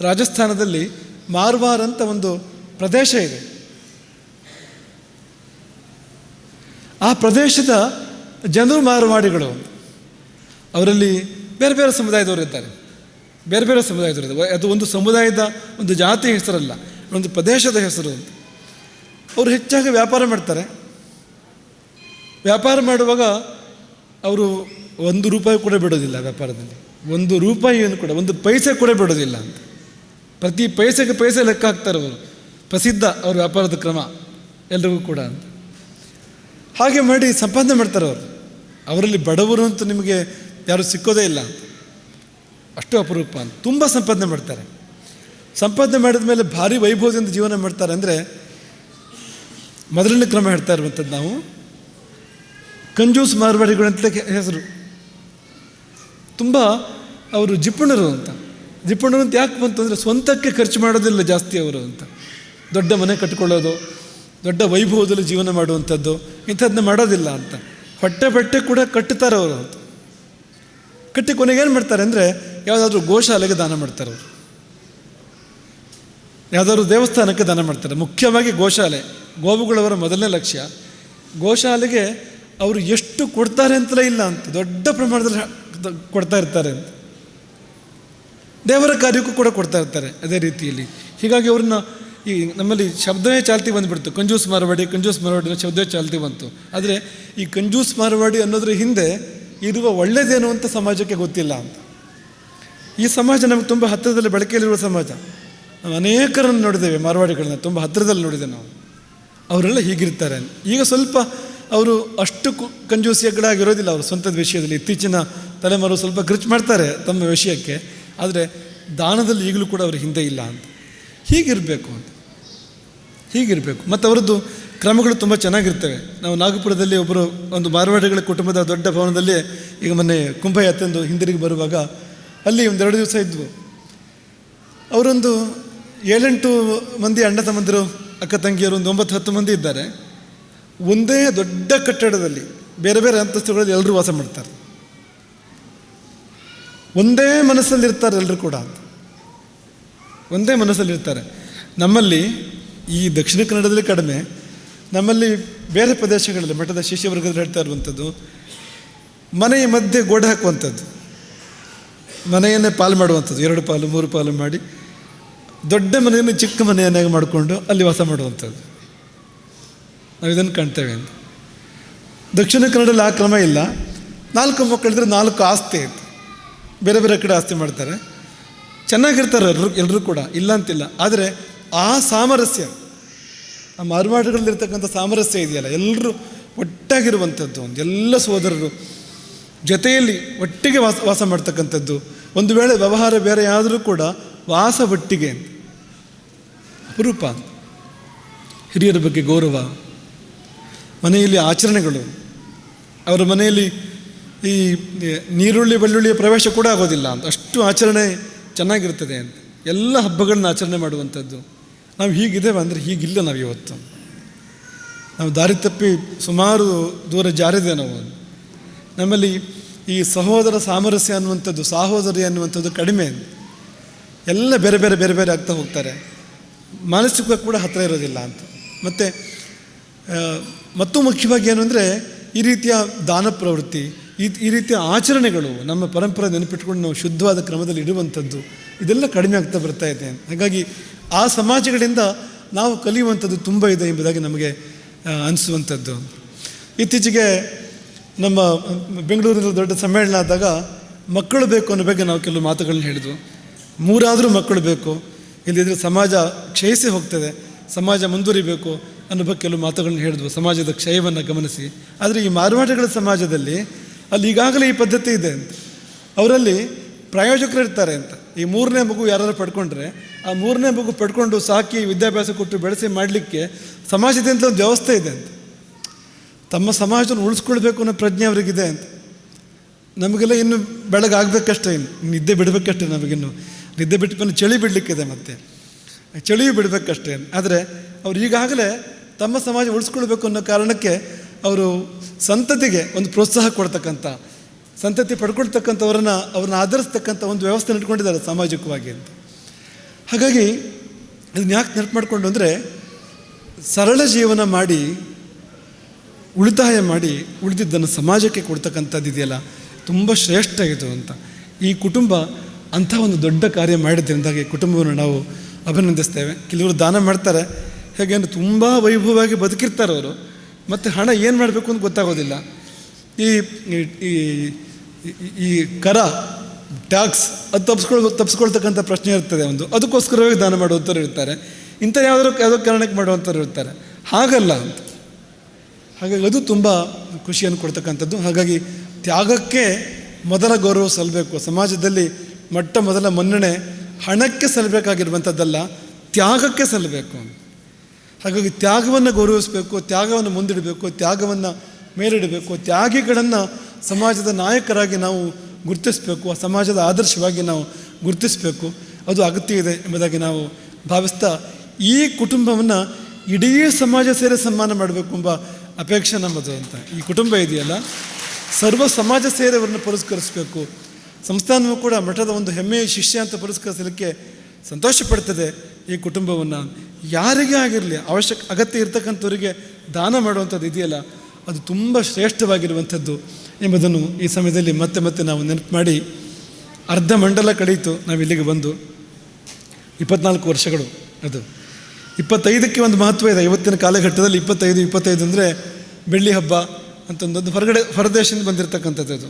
ರಾಜಸ್ಥಾನದಲ್ಲಿ ಮಾರ್ವಾರ್ ಅಂತ ಒಂದು ಪ್ರದೇಶ ಇದೆ. ಆ ಪ್ರದೇಶದ ಜನರು ಮಾರುವಾಡಿಗಳು. ಅವರಲ್ಲಿ ಬೇರೆ ಬೇರೆ ಸಮುದಾಯದವರು ಇರ್ತಾರೆ ಬೇರೆ ಬೇರೆ ಸಮುದಾಯದವರು ಅದು ಒಂದು ಸಮುದಾಯದ ಒಂದು ಜಾತಿ ಹೆಸರಲ್ಲ, ಒಂದು ಪ್ರದೇಶದ ಹೆಸರು ಅಂತ. ಅವರು ಹೆಚ್ಚಾಗಿ ವ್ಯಾಪಾರ ಮಾಡ್ತಾರೆ. ವ್ಯಾಪಾರ ಮಾಡುವಾಗ ಅವರು ಒಂದು ರೂಪಾಯಿ ಕೂಡ ಬಿಡೋದಿಲ್ಲ ವ್ಯಾಪಾರದಲ್ಲಿ. ಒಂದು ರೂಪಾಯಿಯನ್ನು ಕೂಡ, ಒಂದು ಪೈಸೆ ಕೂಡ ಬಿಡೋದಿಲ್ಲ ಅಂತ. ಪ್ರತಿ ಪೈಸೆಗೆ ಪೈಸೆ ಲೆಕ್ಕ ಹಾಕ್ತಾರೆ ಅವರು. ಪ್ರಸಿದ್ಧ ಅವ್ರ ವ್ಯಾಪಾರದ ಕ್ರಮ ಎಲ್ರಿಗೂ ಕೂಡ ಅಂತ. ಹಾಗೆ ಮಾಡಿ ಸಂಪಾದನೆ ಮಾಡ್ತಾರೆ ಅವರು. ಅವರಲ್ಲಿ ಬಡವರು ಅಂತ ನಿಮಗೆ ಯಾರು ಸಿಕ್ಕೋದೇ ಇಲ್ಲ ಅಂತ. ಅಷ್ಟು ಅಪರೂಪ ಅಂತ. ತುಂಬ ಸಂಪಾದನೆ ಮಾಡ್ತಾರೆ. ಸಂಪಾದನೆ ಮಾಡಿದ ಮೇಲೆ ಭಾರಿ ವೈಭವದಿಂದ ಜೀವನ ಮಾಡ್ತಾರೆ ಅಂದರೆ ಮೊದಲನೇ ಕ್ರಮ ಹೇಳ್ತಾ ಇರುವಂಥದ್ದು ನಾವು. ಕಂಜೂಸ್ ಮಾರ್ವಾಡಿಗಳು ಅಂತ ಹೆಸರು. ತುಂಬ ಅವರು ಜಿಪುಣರು ಅಂತ. ಜಿಪುಣರು ಅಂತ ಯಾಕೆ ಬಂತು ಅಂದರೆ ಸ್ವಂತಕ್ಕೆ ಖರ್ಚು ಮಾಡೋದಿಲ್ಲ ಜಾಸ್ತಿ ಅವರು ಅಂತ. ದೊಡ್ಡ ಮನೆ ಕಟ್ಕೊಳ್ಳೋದು, ದೊಡ್ಡ ವೈಭವದಲ್ಲಿ ಜೀವನ ಮಾಡುವಂಥದ್ದು ಇಂಥದ್ದನ್ನ ಮಾಡೋದಿಲ್ಲ ಅಂತ. ಹೊಟ್ಟೆ ಬಟ್ಟೆ ಕೂಡ ಕಟ್ಟುತ್ತಾರೆ ಅವರು ಅಂತ. ಕಟ್ಟಿ ಕೊನೆಗೆ ಏನು ಮಾಡ್ತಾರೆ ಅಂದರೆ ಯಾವುದಾದ್ರೂ ಗೋಶಾಲೆಗೆ ದಾನ ಮಾಡ್ತಾರೆ ಅವರು. ಯಾವುದಾದ್ರು ದೇವಸ್ಥಾನಕ್ಕೆ ದಾನ ಮಾಡ್ತಾರೆ. ಮುಖ್ಯವಾಗಿ ಗೋಶಾಲೆ. ಗೋವುಗಳವರ ಮೊದಲನೇ ಲಕ್ಷ್ಯ. ಗೋಶಾಲೆಗೆ ಅವರು ಎಷ್ಟು ಕೊಡ್ತಾರೆ ಅಂತಲೇ ಇಲ್ಲ ಅಂತ. ದೊಡ್ಡ ಪ್ರಮಾಣದಲ್ಲಿ ಕೊಡ್ತಾ ಇರ್ತಾರೆ. ದೇವರ ಕಾರ್ಯಕ್ಕೂ ಕೂಡ ಕೊಡ್ತಾ ಇರ್ತಾರೆ ಅದೇ ರೀತಿಯಲ್ಲಿ. ಹೀಗಾಗಿ ಅವ್ರನ್ನ ಈ ನಮ್ಮಲ್ಲಿ ಶಬ್ದವೇ ಚಾಲ್ತಿ ಬಂದುಬಿಡ್ತು. ಕಂಜೂಸ್ ಮಾರವಾಡಿ ಕಂಜೂಸ್ ಮಾರವಾಡಿ ಶಬ್ದವೇ ಚಾಲ್ತಿ ಬಂತು. ಆದರೆ ಈ ಕಂಜೂಸ್ ಮಾರವಾಡಿ ಅನ್ನೋದ್ರ ಹಿಂದೆ ಇರುವ ಒಳ್ಳೆಯದೇನು ಅಂತ ಸಮಾಜಕ್ಕೆ ಗೊತ್ತಿಲ್ಲ ಅಂತ. ಈ ಸಮಾಜ ನಮಗೆ ತುಂಬ ಹತ್ತಿರದಲ್ಲಿ ಬಳಕೆಯಲ್ಲಿರುವ ಸಮಾಜ. ನಾವು ಅನೇಕರನ್ನು ನೋಡಿದ್ದೇವೆ ಮಾರವಾಡಿಗಳನ್ನ, ತುಂಬ ಹತ್ತಿರದಲ್ಲಿ ನೋಡಿದೆ ನಾವು. ಅವರೆಲ್ಲ ಹೀಗಿರ್ತಾರೆ. ಈಗ ಸ್ವಲ್ಪ ಅವರು ಅಷ್ಟು ಕಂಜೂಸಿಯಗಳಾಗಿರೋದಿಲ್ಲ ಅವರು ಸ್ವಂತದ ವಿಷಯದಲ್ಲಿ. ಇತ್ತೀಚಿನ ತಲೆಮಾರು ಸ್ವಲ್ಪ ಖರ್ಚು ಮಾಡ್ತಾರೆ ತಮ್ಮ ವಿಷಯಕ್ಕೆ. ಆದರೆ ದಾನದಲ್ಲಿ ಈಗಲೂ ಕೂಡ ಅವರು ಹಿಂದೆ ಇಲ್ಲ ಅಂತ. ಹೀಗಿರಬೇಕು ಅಂತ. ಹೀಗಿರಬೇಕು. ಮತ್ತು ಅವರದ್ದು ಕ್ರಮಗಳು ತುಂಬ ಚೆನ್ನಾಗಿರ್ತವೆ. ನಾವು ನಾಗಪುರದಲ್ಲಿ ಒಬ್ಬರು ಒಂದು ಮಾರವಾಡಿಗಳ ಕುಟುಂಬದ ದೊಡ್ಡ ಭವನದಲ್ಲಿ ಈಗ ಮೊನ್ನೆ ಕುಂಭಯಾತ್ರೆಂದು ಹಿಂದಿರುಗಿ ಬರುವಾಗ ಅಲ್ಲಿ ಒಂದೆರಡು ದಿವಸ ಇದ್ವು. ಅವರೊಂದು ಏಳೆಂಟು ಮಂದಿ ಅಣ್ಣ ತಮ್ಮಂದಿರು, ಅಕ್ಕ ತಂಗಿಯರು, ಒಂದು ಒಂಬತ್ತು ಹತ್ತು ಮಂದಿ ಇದ್ದಾರೆ. ಒಂದೇ ದೊಡ್ಡ ಕಟ್ಟಡದಲ್ಲಿ ಬೇರೆ ಬೇರೆ ಅಂತಸ್ತುಗಳಲ್ಲಿ ಎಲ್ಲರೂ ವಾಸ ಮಾಡ್ತಾರೆ. ಒಂದೇ ಮನಸ್ಸಲ್ಲಿರ್ತಾರೆ ಎಲ್ಲರೂ ಕೂಡ. ಒಂದೇ ಮನಸ್ಸಲ್ಲಿರ್ತಾರೆ ನಮ್ಮಲ್ಲಿ ಈ ದಕ್ಷಿಣ ಕನ್ನಡದಲ್ಲಿ ಕಡಿಮೆ, ನಮ್ಮಲ್ಲಿ ಬೇರೆ ಪ್ರದೇಶಗಳಲ್ಲಿ, ಮಠದ ಶಿಷ್ಯವರ್ಗದಲ್ಲಿ ಹೇಳ್ತಾ ಇರುವಂಥದ್ದು, ಮನೆಯ ಮಧ್ಯೆ ಗೋಡೆ ಹಾಕುವಂಥದ್ದು, ಮನೆಯನ್ನೇ ಪಾಲು ಮಾಡುವಂಥದ್ದು, ಎರಡು ಪಾಲು, ಮೂರು ಪಾಲು ಮಾಡಿ, ದೊಡ್ಡ ಮನೆಯನ್ನು ಚಿಕ್ಕ ಮನೆಯನ್ನಾಗಿ ಮಾಡಿಕೊಂಡು ಅಲ್ಲಿ ವಾಸ ಮಾಡುವಂಥದ್ದು. ನಾವು ಇದನ್ನು ಕಾಣ್ತೇವೆ ಅಂತ. ದಕ್ಷಿಣ ಕನ್ನಡದಲ್ಲಿ ಆ ಕ್ರಮ ಇಲ್ಲ. ನಾಲ್ಕು ಮಕ್ಕಳಿದ್ರೆ ನಾಲ್ಕು ಆಸ್ತಿ ಇತ್ತು ಬೇರೆ ಬೇರೆ ಕಡೆ ಆಸ್ತಿ ಮಾಡ್ತಾರೆ. ಚೆನ್ನಾಗಿರ್ತಾರೆ ಎಲ್ಲರೂ ಎಲ್ಲರೂ ಕೂಡ. ಇಲ್ಲ ಅಂತಿಲ್ಲ. ಆದರೆ ಆ ಸಾಮರಸ್ಯ ಆ ಮಾರುಮಾಟಗಳಲ್ಲಿರ್ತಕ್ಕಂಥ ಸಾಮರಸ್ಯ ಇದೆಯಲ್ಲ ಎಲ್ಲರೂ ಒಟ್ಟಾಗಿರುವಂಥದ್ದು, ಒಂದು ಎಲ್ಲ ಸೋದರರು ಜೊತೆಯಲ್ಲಿ ಒಟ್ಟಿಗೆ ವಾಸ ವಾಸ ಮಾಡ್ತಕ್ಕಂಥದ್ದು. ಒಂದು ವೇಳೆ ವ್ಯವಹಾರ ಬೇರೆ ಆದರೂ ಕೂಡ ವಾಸ ಒಟ್ಟಿಗೆ ಅಪರೂಪ ಹಿರಿಯರ ಬಗ್ಗೆ ಗೌರವ. ಮನೆಯಲ್ಲಿ ಆಚರಣೆಗಳು. ಅವರ ಮನೆಯಲ್ಲಿ ಈ ನೀರುಳ್ಳಿ, ಬೆಳ್ಳುಳ್ಳಿಯ ಪ್ರವೇಶ ಕೂಡ ಆಗೋದಿಲ್ಲ. ಅಂತ ಅಷ್ಟು ಆಚರಣೆ ಚೆನ್ನಾಗಿರ್ತದೆ ಅಂತ. ಎಲ್ಲ ಹಬ್ಬಗಳನ್ನ ಆಚರಣೆ ಮಾಡುವಂಥದ್ದು. ನಾವು ಹೀಗಿದ್ದೇವೆ ಅಂದರೆ ಹೀಗಿಲ್ಲ ನಾವು ಇವತ್ತು. ನಾವು ದಾರಿ ತಪ್ಪಿ ಸುಮಾರು ದೂರ ಜಾರಿದೆ ನಾವು. ನಮ್ಮಲ್ಲಿ ಈ ಸಹೋದರ ಸಾಮರಸ್ಯ ಅನ್ನುವಂಥದ್ದು, ಸಹೋದರಿ ಅನ್ನುವಂಥದ್ದು ಕಡಿಮೆ. ಎಲ್ಲ ಬೇರೆ ಬೇರೆ ಬೇರೆ ಬೇರೆ ಆಗ್ತಾ ಹೋಗ್ತಾರೆ. ಮಾನಸಿಕ ಕೂಡ ಹತ್ತಿರ ಇರೋದಿಲ್ಲ ಅಂತ. ಮತ್ತು ಮತ್ತು ಮುಖ್ಯವಾಗಿ ಏನು ಅಂದರೆ ಈ ರೀತಿಯ ದಾನ ಪ್ರವೃತ್ತಿ, ಈ ಈ ರೀತಿಯ ಆಚರಣೆಗಳು ನಮ್ಮ ಪರಂಪರೆ ನೆನಪಿಟ್ಕೊಂಡು ನಾವು ಶುದ್ಧವಾದ ಕ್ರಮದಲ್ಲಿ ಇಡುವಂಥದ್ದು, ಇದೆಲ್ಲ ಕಡಿಮೆ ಆಗ್ತಾ ಬರ್ತಾ ಇದೆ. ಹಾಗಾಗಿ ಆ ಸಮಾಜಗಳಿಂದ ನಾವು ಕಲಿಯುವಂಥದ್ದು ತುಂಬ ಇದೆ ಎಂಬುದಾಗಿ ನಮಗೆ ಅನಿಸುವಂಥದ್ದು. ಇತ್ತೀಚೆಗೆ ನಮ್ಮ ಬೆಂಗಳೂರಿನ ದೊಡ್ಡ ಸಮ್ಮೇಳನ ಆದಾಗ ಮಕ್ಕಳು ಬೇಕು ಅನ್ನೋ ಬಗ್ಗೆ ನಾವು ಕೆಲವು ಮಾತುಗಳನ್ನ ಹೇಳಿದ್ವು. ಮೂರಾದರೂ ಮಕ್ಕಳು ಬೇಕು ಇಲ್ಲದಿದ್ದರೆ ಸಮಾಜ ಕ್ಷಯಿಸಿ ಹೋಗ್ತದೆ, ಸಮಾಜ ಮುಂದುವರಿಬೇಕು ಅನ್ನೋ ಬಗ್ಗೆ ಕೆಲವು ಮಾತುಗಳನ್ನ ಹೇಳಿದ್ವು, ಸಮಾಜದ ಕ್ಷಯವನ್ನು ಗಮನಿಸಿ. ಆದರೆ ಈ ಮಾರುವಾಟಗಳ ಸಮಾಜದಲ್ಲಿ ಅಲ್ಲಿ ಈಗಾಗಲೇ ಈ ಪದ್ಧತಿ ಇದೆ ಅಂತ. ಅವರಲ್ಲಿ ಪ್ರಾಯೋಜಕರು ಇರ್ತಾರೆ ಅಂತ. ಈ ಮೂರನೇ ಮಗು ಯಾರಾದರೂ ಪಡ್ಕೊಂಡ್ರೆ, ಆ ಮೂರನೇ ಮಗು ಪಡ್ಕೊಂಡು ಸಾಕಿ ವಿದ್ಯಾಭ್ಯಾಸ ಕೊಟ್ಟು ಬೆಳೆಸಿ ಮಾಡಲಿಕ್ಕೆ ಸಮಾಜದಿಂದ ಒಂದು ವ್ಯವಸ್ಥೆ ಇದೆ ಅಂತ. ತಮ್ಮ ಸಮಾಜವನ್ನು ಉಳಿಸ್ಕೊಳ್ಬೇಕು ಅನ್ನೋ ಪ್ರಜ್ಞೆ ಅವರಿಗಿದೆ ಅಂತ. ನಮಗೆಲ್ಲ ಇನ್ನು ಬೆಳಗಾಗಬೇಕಷ್ಟೇ ಇನ್ನು. ನಿದ್ದೆ ಬಿಡಬೇಕಷ್ಟೇ ನಮಗಿನ್ನು ನಿದ್ದೆ ಬಿಟ್ಟು ಚಳಿ ಬಿಡಲಿಕ್ಕಿದೆ ಮತ್ತೆ. ಚಳಿಯೂ ಬಿಡಬೇಕಷ್ಟೇ ಆದರೆ ಅವ್ರು ಈಗಾಗಲೇ ತಮ್ಮ ಸಮಾಜ ಉಳಿಸ್ಕೊಳ್ಬೇಕು ಅನ್ನೋ ಕಾರಣಕ್ಕೆ ಅವರು ಸಂತತಿಗೆ ಒಂದು ಪ್ರೋತ್ಸಾಹ ಕೊಡ್ತಕ್ಕಂಥ, ಸಂತತಿ ಪಡ್ಕೊಳ್ತಕ್ಕಂಥವ್ರನ್ನ ಅವ್ರನ್ನ ಆಧರಿಸ್ತಕ್ಕಂಥ ಒಂದು ವ್ಯವಸ್ಥೆ ಇಟ್ಕೊಂಡಿದ್ದಾರೆ ಸಾಮಾಜಿಕವಾಗಿ ಅಂತ. ಹಾಗಾಗಿ ಇದನ್ನ ಯಾಕೆ ನೆನಪು ಮಾಡಿಕೊಂಡು ಅಂದರೆ ಸರಳ ಜೀವನ ಮಾಡಿ, ಉಳಿತಾಯ ಮಾಡಿ ಉಳಿದಿದ್ದನ್ನು ಸಮಾಜಕ್ಕೆ ಕೊಡ್ತಕ್ಕಂಥದ್ದು ಇದೆಯಲ್ಲ, ತುಂಬ ಶ್ರೇಷ್ಠ ಇದು ಅಂತ. ಈ ಕುಟುಂಬ ಅಂಥ ಒಂದು ದೊಡ್ಡ ಕಾರ್ಯ ಮಾಡಿದ್ದರಿಂದಾಗಿ ಕುಟುಂಬವನ್ನು ನಾವು ಅಭಿನಂದಿಸ್ತೇವೆ. ಕೆಲವರು ದಾನ ಮಾಡ್ತಾರೆ ಹೇಗೆ ಅಂದರೆ ತುಂಬ ವೈಭವವಾಗಿ ಬದುಕಿರ್ತಾರೆ ಅವರು. ಮತ್ತು ಹಣ ಏನು ಮಾಡಬೇಕು ಅಂತ ಗೊತ್ತಾಗೋದಿಲ್ಲ. ಈ, ಈ- ಕರ ಟ್ಯಾಕ್ಸ್ ಅದು ತಪ್ಸ್ಕೊಳ್, ತಪ್ಸ್ಕೊಳ್ತಕ್ಕಂಥ ಪ್ರಶ್ನೆ ಇರ್ತದೆ ಒಂದು. ಅದಕ್ಕೋಸ್ಕರವಾಗಿ ದಾನ ಮಾಡುವಂಥವ್ರು ಇರ್ತಾರೆ. ಇಂಥ ಯಾವುದೋ ಯಾವುದೋ ಕಾರಣಕ್ಕೆ ಮಾಡುವಂಥವ್ರು ಇರ್ತಾರೆ. ಹಾಗಲ್ಲ ಅಂತ. ಹಾಗಾಗಿ ಅದು ತುಂಬ ಖುಷಿಯನ್ನು ಕೊಡ್ತಕ್ಕಂಥದ್ದು. ಹಾಗಾಗಿ ತ್ಯಾಗಕ್ಕೆ ಮೊದಲ ಗೌರವ ಸಲ್ಲಬೇಕು ಸಮಾಜದಲ್ಲಿ ಮೊಟ್ಟ ಮೊದಲ ಮನ್ನಣೆ ಹಣಕ್ಕೆ ಸಲ್ಲಬೇಕಾಗಿರುವಂಥದ್ದಲ್ಲ ತ್ಯಾಗಕ್ಕೆ ಸಲ್ಲಬೇಕು ಹಾಗಾಗಿ ತ್ಯಾಗವನ್ನು ಗೌರವಿಸಬೇಕು, ತ್ಯಾಗವನ್ನು ಮುಂದಿಡಬೇಕು, ತ್ಯಾಗವನ್ನು ಮೇಲಿಡಬೇಕು, ತ್ಯಾಗಿಗಳನ್ನು ಸಮಾಜದ ನಾಯಕರಾಗಿ ನಾವು ಗುರುತಿಸಬೇಕು, ಆ ಸಮಾಜದ ಆದರ್ಶವಾಗಿ ನಾವು ಗುರುತಿಸಬೇಕು. ಅದು ಅಗತ್ಯ ಇದೆ ಎಂಬುದಾಗಿ ನಾವು ಭಾವಿಸ್ತಾ ಈ ಕುಟುಂಬವನ್ನು ಇಡೀ ಸಮಾಜ ಸೇರಿ ಸನ್ಮಾನ ಮಾಡಬೇಕು ಎಂಬ ಅಪೇಕ್ಷೆ ನಮ್ಮದು ಅಂತ. ಈ ಕುಟುಂಬ ಇದೆಯಲ್ಲ? ಸರ್ವ ಸಮಾಜ ಸೇರಿ ಅವರನ್ನು ಪುರಸ್ಕರಿಸಬೇಕು. ಸಂಸ್ಥಾನವೂ ಕೂಡ ಮಠದ ಒಂದು ಹೆಮ್ಮೆಯ ಶಿಷ್ಯ ಅಂತ ಪುರಸ್ಕರಿಸಲಿಕ್ಕೆ ಸಂತೋಷ ಪಡ್ತದೆ ಈ ಕುಟುಂಬವನ್ನು ಯಾರಿಗೇ ಆಗಿರಲಿ ಅವಶ್ಯಕ ಅಗತ್ಯ ಇರ್ತಕ್ಕಂಥವರಿಗೆ ದಾನ ಮಾಡುವಂಥದ್ದು ಇದೆಯಲ್ಲ, ಅದು ತುಂಬ ಶ್ರೇಷ್ಠವಾಗಿರುವಂಥದ್ದು ಎಂಬುದನ್ನು ಈ ಸಮಯದಲ್ಲಿ ಮತ್ತೆ ಮತ್ತೆ ನಾವು ನೆನಪು ಮಾಡಿ. ಅರ್ಧ ಮಂಡಲ ಕಳೆಯಿತು, ನಾವು ಇಲ್ಲಿಗೆ ಬಂದು. ಇಪ್ಪತ್ನಾಲ್ಕು ವರ್ಷಗಳು ಅದು. ಇಪ್ಪತ್ತೈದಕ್ಕೆ ಒಂದು ಮಹತ್ವ ಇದೆ, ಇವತ್ತಿನ ಕಾಲಘಟ್ಟದಲ್ಲಿ ಇಪ್ಪತ್ತೈದು ಇಪ್ಪತ್ತೈದು ಅಂದರೆ ಬೆಳ್ಳಿ ಹಬ್ಬ ಅಂತಂದೊಂದು ಹೊರಗಡೆ, ಹೊರದೇಶದಿಂದ ಬಂದಿರತಕ್ಕಂಥದ್ದು ಅದು.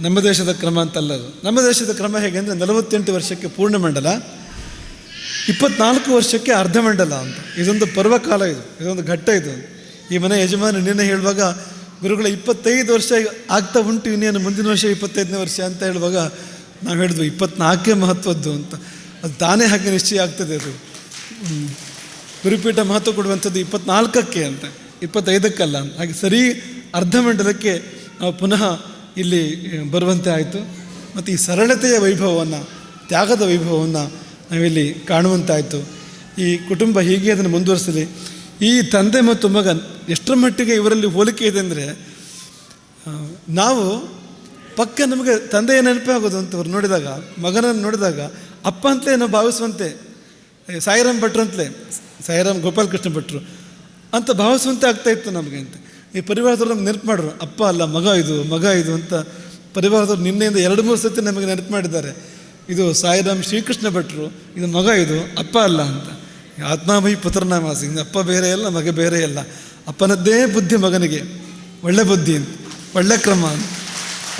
ನಮ್ಮ ದೇಶದ ಕ್ರಮ ಅಂತಲ್ಲ ಅದು. ನಮ್ಮ ದೇಶದ ಕ್ರಮ ಹೇಗೆ ಅಂದರೆ ನಲವತ್ತೆಂಟು ವರ್ಷಕ್ಕೆ ಪೂರ್ಣಮಂಡಲ ಇಪ್ಪತ್ನಾಲ್ಕು ವರ್ಷಕ್ಕೆ ಅರ್ಧಮಂಡಲ ಅಂತ. ಇದೊಂದು ಪರ್ವಕಾಲ ಇದು, ಇದೊಂದು ಘಟ್ಟ ಇದು. ಈ ಮನೆ ಯಜಮಾನ ನಿನ್ನೆ ಹೇಳುವಾಗ, ಗುರುಗಳ, ಇಪ್ಪತ್ತೈದು ವರ್ಷ ಆಗ್ತಾ ಉಂಟು, ಇನ್ನೇನು ಮುಂದಿನ ವರ್ಷ ಇಪ್ಪತ್ತೈದನೇ ವರ್ಷ ಅಂತ ಹೇಳುವಾಗ ನಾವು ಹೇಳಿದ್ವಿ, ಇಪ್ಪತ್ನಾಲ್ಕೇ ಮಹತ್ವದ್ದು ಅಂತ. ಅದು ತಾನೇ ಹಾಗೆ ನಿಶ್ಚಯ ಆಗ್ತದೆ ಅದು. ಗುರುಪೀಠ ಮಹತ್ವ ಕೊಡುವಂಥದ್ದು ಇಪ್ಪತ್ನಾಲ್ಕಕ್ಕೆ ಅಂತ, ಇಪ್ಪತ್ತೈದಕ್ಕಲ್ಲ ಹಾಗೆ ಸರಿ, ಅರ್ಧ ಮಂಡಲಕ್ಕೆ ನಾವು ಪುನಃ ಇಲ್ಲಿ ಬರುವಂತೆ ಆಯಿತು. ಮತ್ತು ಈ ಸರಳತೆಯ ವೈಭವವನ್ನು, ತ್ಯಾಗದ ವೈಭವವನ್ನು ನಾವಿಲ್ಲಿ ಕಾಣುವಂತಾಯಿತು. ಈ ಕುಟುಂಬ ಹೀಗೆ ಅದನ್ನು ಮುಂದುವರಿಸಲಿ. ಈ ತಂದೆ ಮತ್ತು ಮಗ ಎಷ್ಟರ ಮಟ್ಟಿಗೆ ಇವರಲ್ಲಿ ಹೋಲಿಕೆ ಇದೆ ಅಂದರೆ ನಾವು ಪಕ್ಕ ನಮಗೆ ತಂದೆಯ ನೆನಪೇ ಆಗೋದು ಅಂತ ಅವ್ರು ನೋಡಿದಾಗ, ಮಗನನ್ನು ನೋಡಿದಾಗ, ಅಪ್ಪ ಅಂತಲೇ ನಾವು ಭಾವಿಸುವಂತೆ ಸಾಯಿರಾಮ್ ಭಟ್ರು ಅಂತಲೇ, ಸಾಯಿರಾಮ್ ಗೋಪಾಲಕೃಷ್ಣ ಭಟ್ರು ಅಂತ ಭಾವಿಸುವಂತೆ ಆಗ್ತಾಯಿತ್ತು ನಮಗೆ ಅಂತ. ಈ ಪರಿವಾರದವ್ರು ನಮ್ಗೆ ನೆನಪು ಮಾಡ್ರು ಅಪ್ಪ ಅಲ್ಲ, ಮಗ ಇದು ಮಗ ಇದು ಅಂತ ಪರಿವಾರದವ್ರು ನಿನ್ನೆಯಿಂದ ಎರಡು ಮೂರು ಸತಿ ನಮಗೆ ನೆನಪು ಮಾಡಿದ್ದಾರೆ. ಇದು ಸಾಯಿರಾಮ್ ಶ್ರೀಕೃಷ್ಣ ಭಟ್ರು, ಇದು ಮಗ ಇದು, ಅಪ್ಪ ಅಲ್ಲ ಅಂತ. ಆತ್ಮಾಭಿ ಪುತ್ರನಾಮಾಸಿ, ಇನ್ನು ಅಪ್ಪ ಬೇರೆ ಅಲ್ಲ, ಮಗ ಬೇರೆ ಅಲ್ಲ. ಅಪ್ಪನದ್ದೇ ಬುದ್ಧಿ ಮಗನಿಗೆ. ಒಳ್ಳೆ ಬುದ್ಧಿ ಅಂತ, ಒಳ್ಳೆ ಕ್ರಮ ಅಂತ.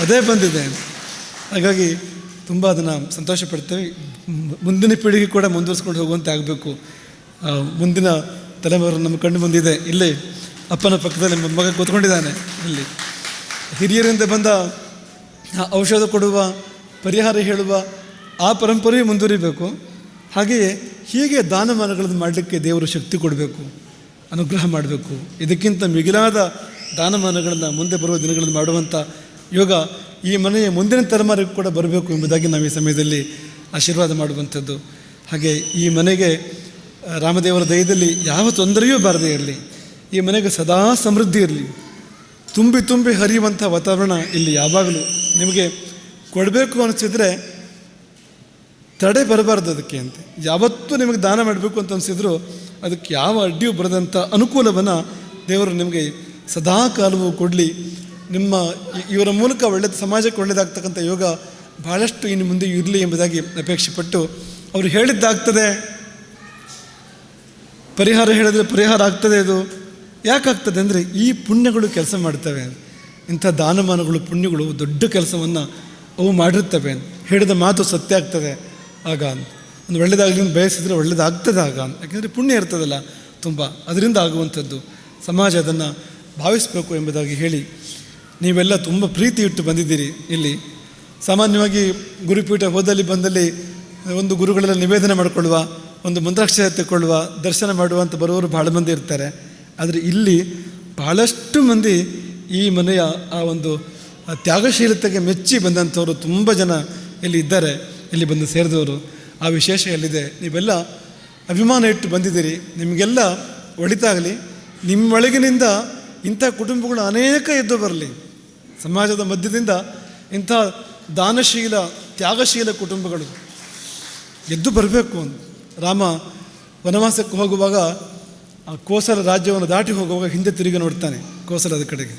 ಅದೇ ಬಂದಿದೆ ಹಾಗಾಗಿ ತುಂಬ ಅದನ್ನು ಸಂತೋಷ ಪಡ್ತೇವೆ ಮುಂದಿನ ಪೀಳಿಗೆ ಕೂಡ ಮುಂದುವರಿಸ್ಕೊಂಡು ಹೋಗುವಂತೆ ಆಗಬೇಕು. ಮುಂದಿನ ತಲೆಮಾರು ನಮ್ಮ ಕಣ್ಣು ಮುಂದಿದೆ. ಇಲ್ಲಿ ಅಪ್ಪನ ಪಕ್ಕದಲ್ಲಿ ಮಗ ಕೂತ್ಕೊಂಡಿದ್ದಾನೆ. ಇಲ್ಲಿ ಹಿರಿಯರಿಂದ ಬಂದ ಔಷಧ ಕೊಡುವ, ಪರಿಹಾರ ಹೇಳುವ ಆ ಪರಂಪರೆಯು ಮುಂದುವರಿಬೇಕು. ಹಾಗೆಯೇ ಹೀಗೆ ದಾನಮಾನಗಳನ್ನು ಮಾಡಲಿಕ್ಕೆ ದೇವರು ಶಕ್ತಿ ಕೊಡಬೇಕು, ಅನುಗ್ರಹ ಮಾಡಬೇಕು. ಇದಕ್ಕಿಂತ ಮಿಗಿಲಾದ ದಾನಮಾನಗಳನ್ನು ಮುಂದೆ ಬರುವ ದಿನಗಳನ್ನು ಮಾಡುವಂಥ ಯೋಗ ಈ ಮನೆಯ ಮುಂದಿನ ತಲೆಮಾರಿಗೂ ಕೂಡ ಬರಬೇಕು ಎಂಬುದಾಗಿ ನಾವು ಈ ಸಮಯದಲ್ಲಿ ಆಶೀರ್ವಾದ ಮಾಡುವಂಥದ್ದು. ಹಾಗೆ ಈ ಮನೆಗೆ ರಾಮದೇವರ ದಯದಲ್ಲಿ ಯಾವ ತೊಂದರೆಯೂ ಬಾರದೇ ಇರಲಿ. ಈ ಮನೆಗೆ ಸದಾ ಸಮೃದ್ಧಿ ಇರಲಿ. ತುಂಬಿ ತುಂಬಿ ಹರಿಯುವಂಥ ವಾತಾವರಣ ಇಲ್ಲಿ ಯಾವಾಗಲೂ ನಿಮಗೆ ಕೊಡಬೇಕು ಅನಿಸಿದರೆ ತಡೆ ಬರಬಾರ್ದು ಅದಕ್ಕೆ ಅಂತ. ಯಾವತ್ತೂ ನಿಮಗೆ ದಾನ ಮಾಡಬೇಕು ಅಂತ ಅನಿಸಿದ್ರು ಅದಕ್ಕೆ ಯಾವ ಅಡ್ಡಿಯೂ ಬರದಂಥ ಅನುಕೂಲವನ್ನು ದೇವರು ನಿಮಗೆ ಸದಾ ಕಾಲವೂ ಕೊಡಲಿ. ನಿಮ್ಮ ಇವರ ಮೂಲಕ ಒಳ್ಳೆಯ ಸಮಾಜಕ್ಕೆ ಒಳ್ಳೆಯದಾಗ್ತಕ್ಕಂಥ ಯೋಗ ಭಾಳಷ್ಟು ಇನ್ನು ಮುಂದೆ ಇರಲಿ ಎಂಬುದಾಗಿ ಅಪೇಕ್ಷೆ ಪಟ್ಟು ಅವರು ಹೇಳಿದ್ದಾಗ್ತದೆ. ಪರಿಹಾರ ಹೇಳಿದ್ರೆ ಪರಿಹಾರ ಆಗ್ತದೆ ಅದು ಯಾಕಾಗ್ತದೆ ಅಂದರೆ ಈ ಪುಣ್ಯಗಳು ಕೆಲಸ ಮಾಡ್ತವೆ. ಇಂಥ ದಾನಮಾನಗಳು, ಪುಣ್ಯಗಳು ದೊಡ್ಡ ಕೆಲಸವನ್ನು ಅವು ಮಾಡಿರ್ತವೆ. ಹೇಳಿದ ಮಾತು ಸತ್ಯ ಆಗ್ತದೆ. ಆಗ ಅಂತ. ಒಂದು ಒಳ್ಳೆಯದಾಗಲಿ ಬಯಸಿದರೆ ಒಳ್ಳೆಯದಾಗ್ತದೆ ಆಗ ಅಂತ. ಯಾಕೆಂದರೆ ಪುಣ್ಯ ಇರ್ತದಲ್ಲ ತುಂಬ. ಅದರಿಂದ ಆಗುವಂಥದ್ದು. ಸಮಾಜ ಅದನ್ನು ಭಾವಿಸಬೇಕು ಎಂಬುದಾಗಿ ಹೇಳಿ ನೀವೆಲ್ಲ ತುಂಬ ಪ್ರೀತಿ ಇಟ್ಟು ಬಂದಿದ್ದೀರಿ ಇಲ್ಲಿ. ಸಾಮಾನ್ಯವಾಗಿ ಗುರುಪೀಠ ಹೋದಲ್ಲಿ ಬಂದಲ್ಲಿ ಒಂದು ಗುರುಗಳೆಲ್ಲ ನಿವೇದನೆ ಮಾಡಿಕೊಳ್ಳುವ, ಒಂದು ಮಂತ್ರಾಕ್ಷರ ತೆಕ್ಕೊಳ್ಳುವ, ದರ್ಶನ ಮಾಡುವ ಅಂತ ಬರುವವರು ಭಾಳ ಮಂದಿ ಇರ್ತಾರೆ. ಆದರೆ ಇಲ್ಲಿ ಬಹಳಷ್ಟು ಮಂದಿ ಈ ಮನೆಯ ಆ ಒಂದು ತ್ಯಾಗಶೀಲತೆಗೆ ಮೆಚ್ಚಿ ಬಂದಂಥವರು ತುಂಬ ಜನ ಇಲ್ಲಿ ಇದ್ದಾರೆ. ಇಲ್ಲಿ ಬಂದು ಸೇರಿದವರು, ಆ ವಿಶೇಷ ಎಲ್ಲಿದೆ? ನೀವೆಲ್ಲ ಅಭಿಮಾನ ಇಟ್ಟು ಬಂದಿದ್ದೀರಿ. ನಿಮಗೆಲ್ಲ ಒಳಿತಾಗಲಿ ನಿಮ್ಮೊಳಗಿನಿಂದ ಇಂಥ ಕುಟುಂಬಗಳು ಅನೇಕ ಎದ್ದು ಬರಲಿ. ಸಮಾಜದ ಮಧ್ಯದಿಂದ ಇಂಥ ದಾನಶೀಲ, ತ್ಯಾಗಶೀಲ ಕುಟುಂಬಗಳು ಎದ್ದು ಬರಬೇಕು ಅಂತ. ರಾಮ ವನವಾಸಕ್ಕೆ ಹೋಗುವಾಗ ಆ ಕೋಸಲ ರಾಜ್ಯವನ್ನು ದಾಟಿ ಹೋಗುವಾಗ ಹಿಂದೆ ತಿರುಗಿ ನೋಡ್ತಾನೆ ಕೋಸಲದ ಕಡೆಗೆ.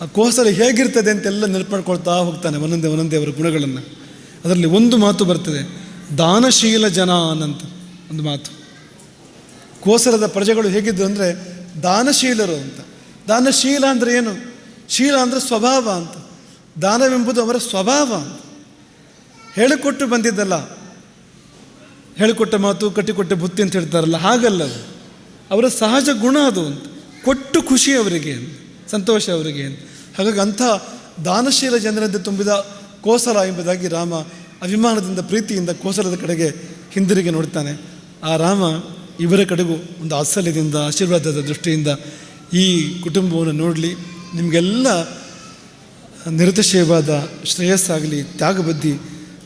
ಆ ಕೋಸಲ ಹೇಗಿರ್ತದೆ ಅಂತೆಲ್ಲ ನೆನಪು ಮಾಡ್ಕೊಳ್ತಾ ಹೋಗ್ತಾನೆ ಒಂದೊಂದೇ ಒಂದೊಂದೇ ಅವರ ಗುಣಗಳನ್ನು. ಅದರಲ್ಲಿ ಒಂದು ಮಾತು ಬರ್ತದೆ, ದಾನಶೀಲ ಜನ ಅನ್ನಂತ ಒಂದು ಮಾತು. ಕೋಸಲದ ಪ್ರಜೆಗಳು ಹೇಗಿದ್ದು ಅಂದರೆ, ದಾನಶೀಲರು ಅಂತ. ದಾನಶೀಲ ಅಂದರೆ ಏನು? ಶೀಲ ಅಂದರೆ ಸ್ವಭಾವ ಅಂತ. ದಾನವೆಂಬುದು ಅವರ ಸ್ವಭಾವ ಅಂತ. ಹೇಳಿಕೊಟ್ಟು ಬಂದಿದ್ದಲ್ಲ. ಹೇಳಿಕೊಟ್ಟ ಮಾತು, ಕಟ್ಟಿಕೊಟ್ಟ ಬುತ್ತಿ ಅಂತ ಹೇಳ್ತಾರಲ್ಲ, ಹಾಗಲ್ಲ ಅದು. ಅವರ ಸಹಜ ಗುಣ ಅದು ಅಂತ. ಕೊಟ್ಟು ಖುಷಿ ಅವರಿಗೆ ಸಂತೋಷ ಅವರಿಗೆ. ಹಾಗಾಗಿ ಅಂಥ ದಾನಶೀಲ ಜನರಂತೆ ತುಂಬಿದ ಕೋಸಲ ಎಂಬುದಾಗಿ ರಾಮ ಅಭಿಮಾನದಿಂದ, ಪ್ರೀತಿಯಿಂದ ಕೋಸಲದ ಕಡೆಗೆ ಹಿಂದಿರುಗಿ ನೋಡ್ತಾನೆ. ಆ ರಾಮ ಇವರ ಕಡೆಗೂ ಒಂದು ವಾತ್ಸಲ್ಯದಿಂದ ಆಶೀರ್ವಾದದ ದೃಷ್ಟಿಯಿಂದ ಈ ಕುಟುಂಬವನ್ನು ನೋಡಲಿ. ನಿಮಗೆಲ್ಲ ನಿರತಿಶಯವಾದ ಶ್ರೇಯಸ್ಸಾಗಲಿ, ತ್ಯಾಗಬದ್ಧಿ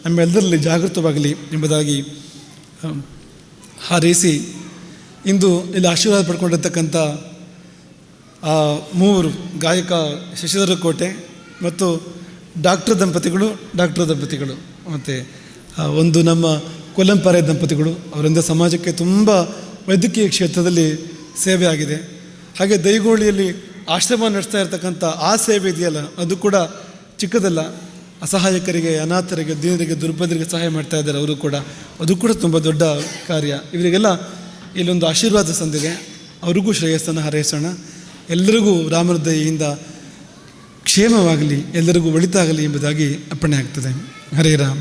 ನಮ್ಮೆಲ್ಲರಲ್ಲಿ ಜಾಗೃತವಾಗಲಿ ಎಂಬುದಾಗಿ ಹಾರೈಸಿ ಇಂದು ಇಲ್ಲಿ ಆಶೀರ್ವಾದ ಪಡ್ಕೊಂಡಿರ್ತಕ್ಕಂಥ ಆ ಮೂವರು ಗಾಯಕ ಶಶಿಧರ ಕೋಟೆ ಮತ್ತು ಡಾಕ್ಟರ್ ದಂಪತಿಗಳು ಡಾಕ್ಟರ್ ದಂಪತಿಗಳು, ಮತ್ತು ಒಂದು ನಮ್ಮ ಕೊಲ್ಲಂಪಾರೆ ದಂಪತಿಗಳು, ಅವರಿಂದ ಸಮಾಜಕ್ಕೆ ತುಂಬ ವೈದ್ಯಕೀಯ ಕ್ಷೇತ್ರದಲ್ಲಿ ಸೇವೆ ಆಗಿದೆ. ಹಾಗೆ ದೈಗೋಳಿಯಲ್ಲಿ ಆಶ್ರಮ ನಡೆಸ್ತಾ ಇರ್ತಕ್ಕಂಥ ಆ ಸೇವೆ ಇದೆಯಲ್ಲ, ಅದು ಕೂಡ ಚಿಕ್ಕದಲ್ಲ. ಅಸಹಾಯಕರಿಗೆ, ಅನಾಥರಿಗೆ, ದೀನರಿಗೆ ದುರ್ಬಲರಿಗೆ ಸಹಾಯ ಮಾಡ್ತಾ ಇದ್ದಾರೆ ಅವರು ಕೂಡ. ಅದು ಕೂಡ ತುಂಬ ದೊಡ್ಡ ಕಾರ್ಯ. ಇವರಿಗೆಲ್ಲ ಇಲ್ಲೊಂದು ಆಶೀರ್ವಾದ ಸಂದಿದೆ. ಅವರಿಗೂ ಶ್ರೇಯಸ್ಸನ್ನು ಹಾರೈಸೋಣ. ಎಲ್ಲರಿಗೂ ರಾಮನ ದಯೆಯಿಂದ ಕ್ಷೇಮವಾಗಲಿ ಎಲ್ಲರಿಗೂ ಒಳಿತಾಗಲಿ ಎಂಬುದಾಗಿ ಅಪ್ಪಣೆ ಆಗ್ತದೆ. ಹರೇ ರಾಮ.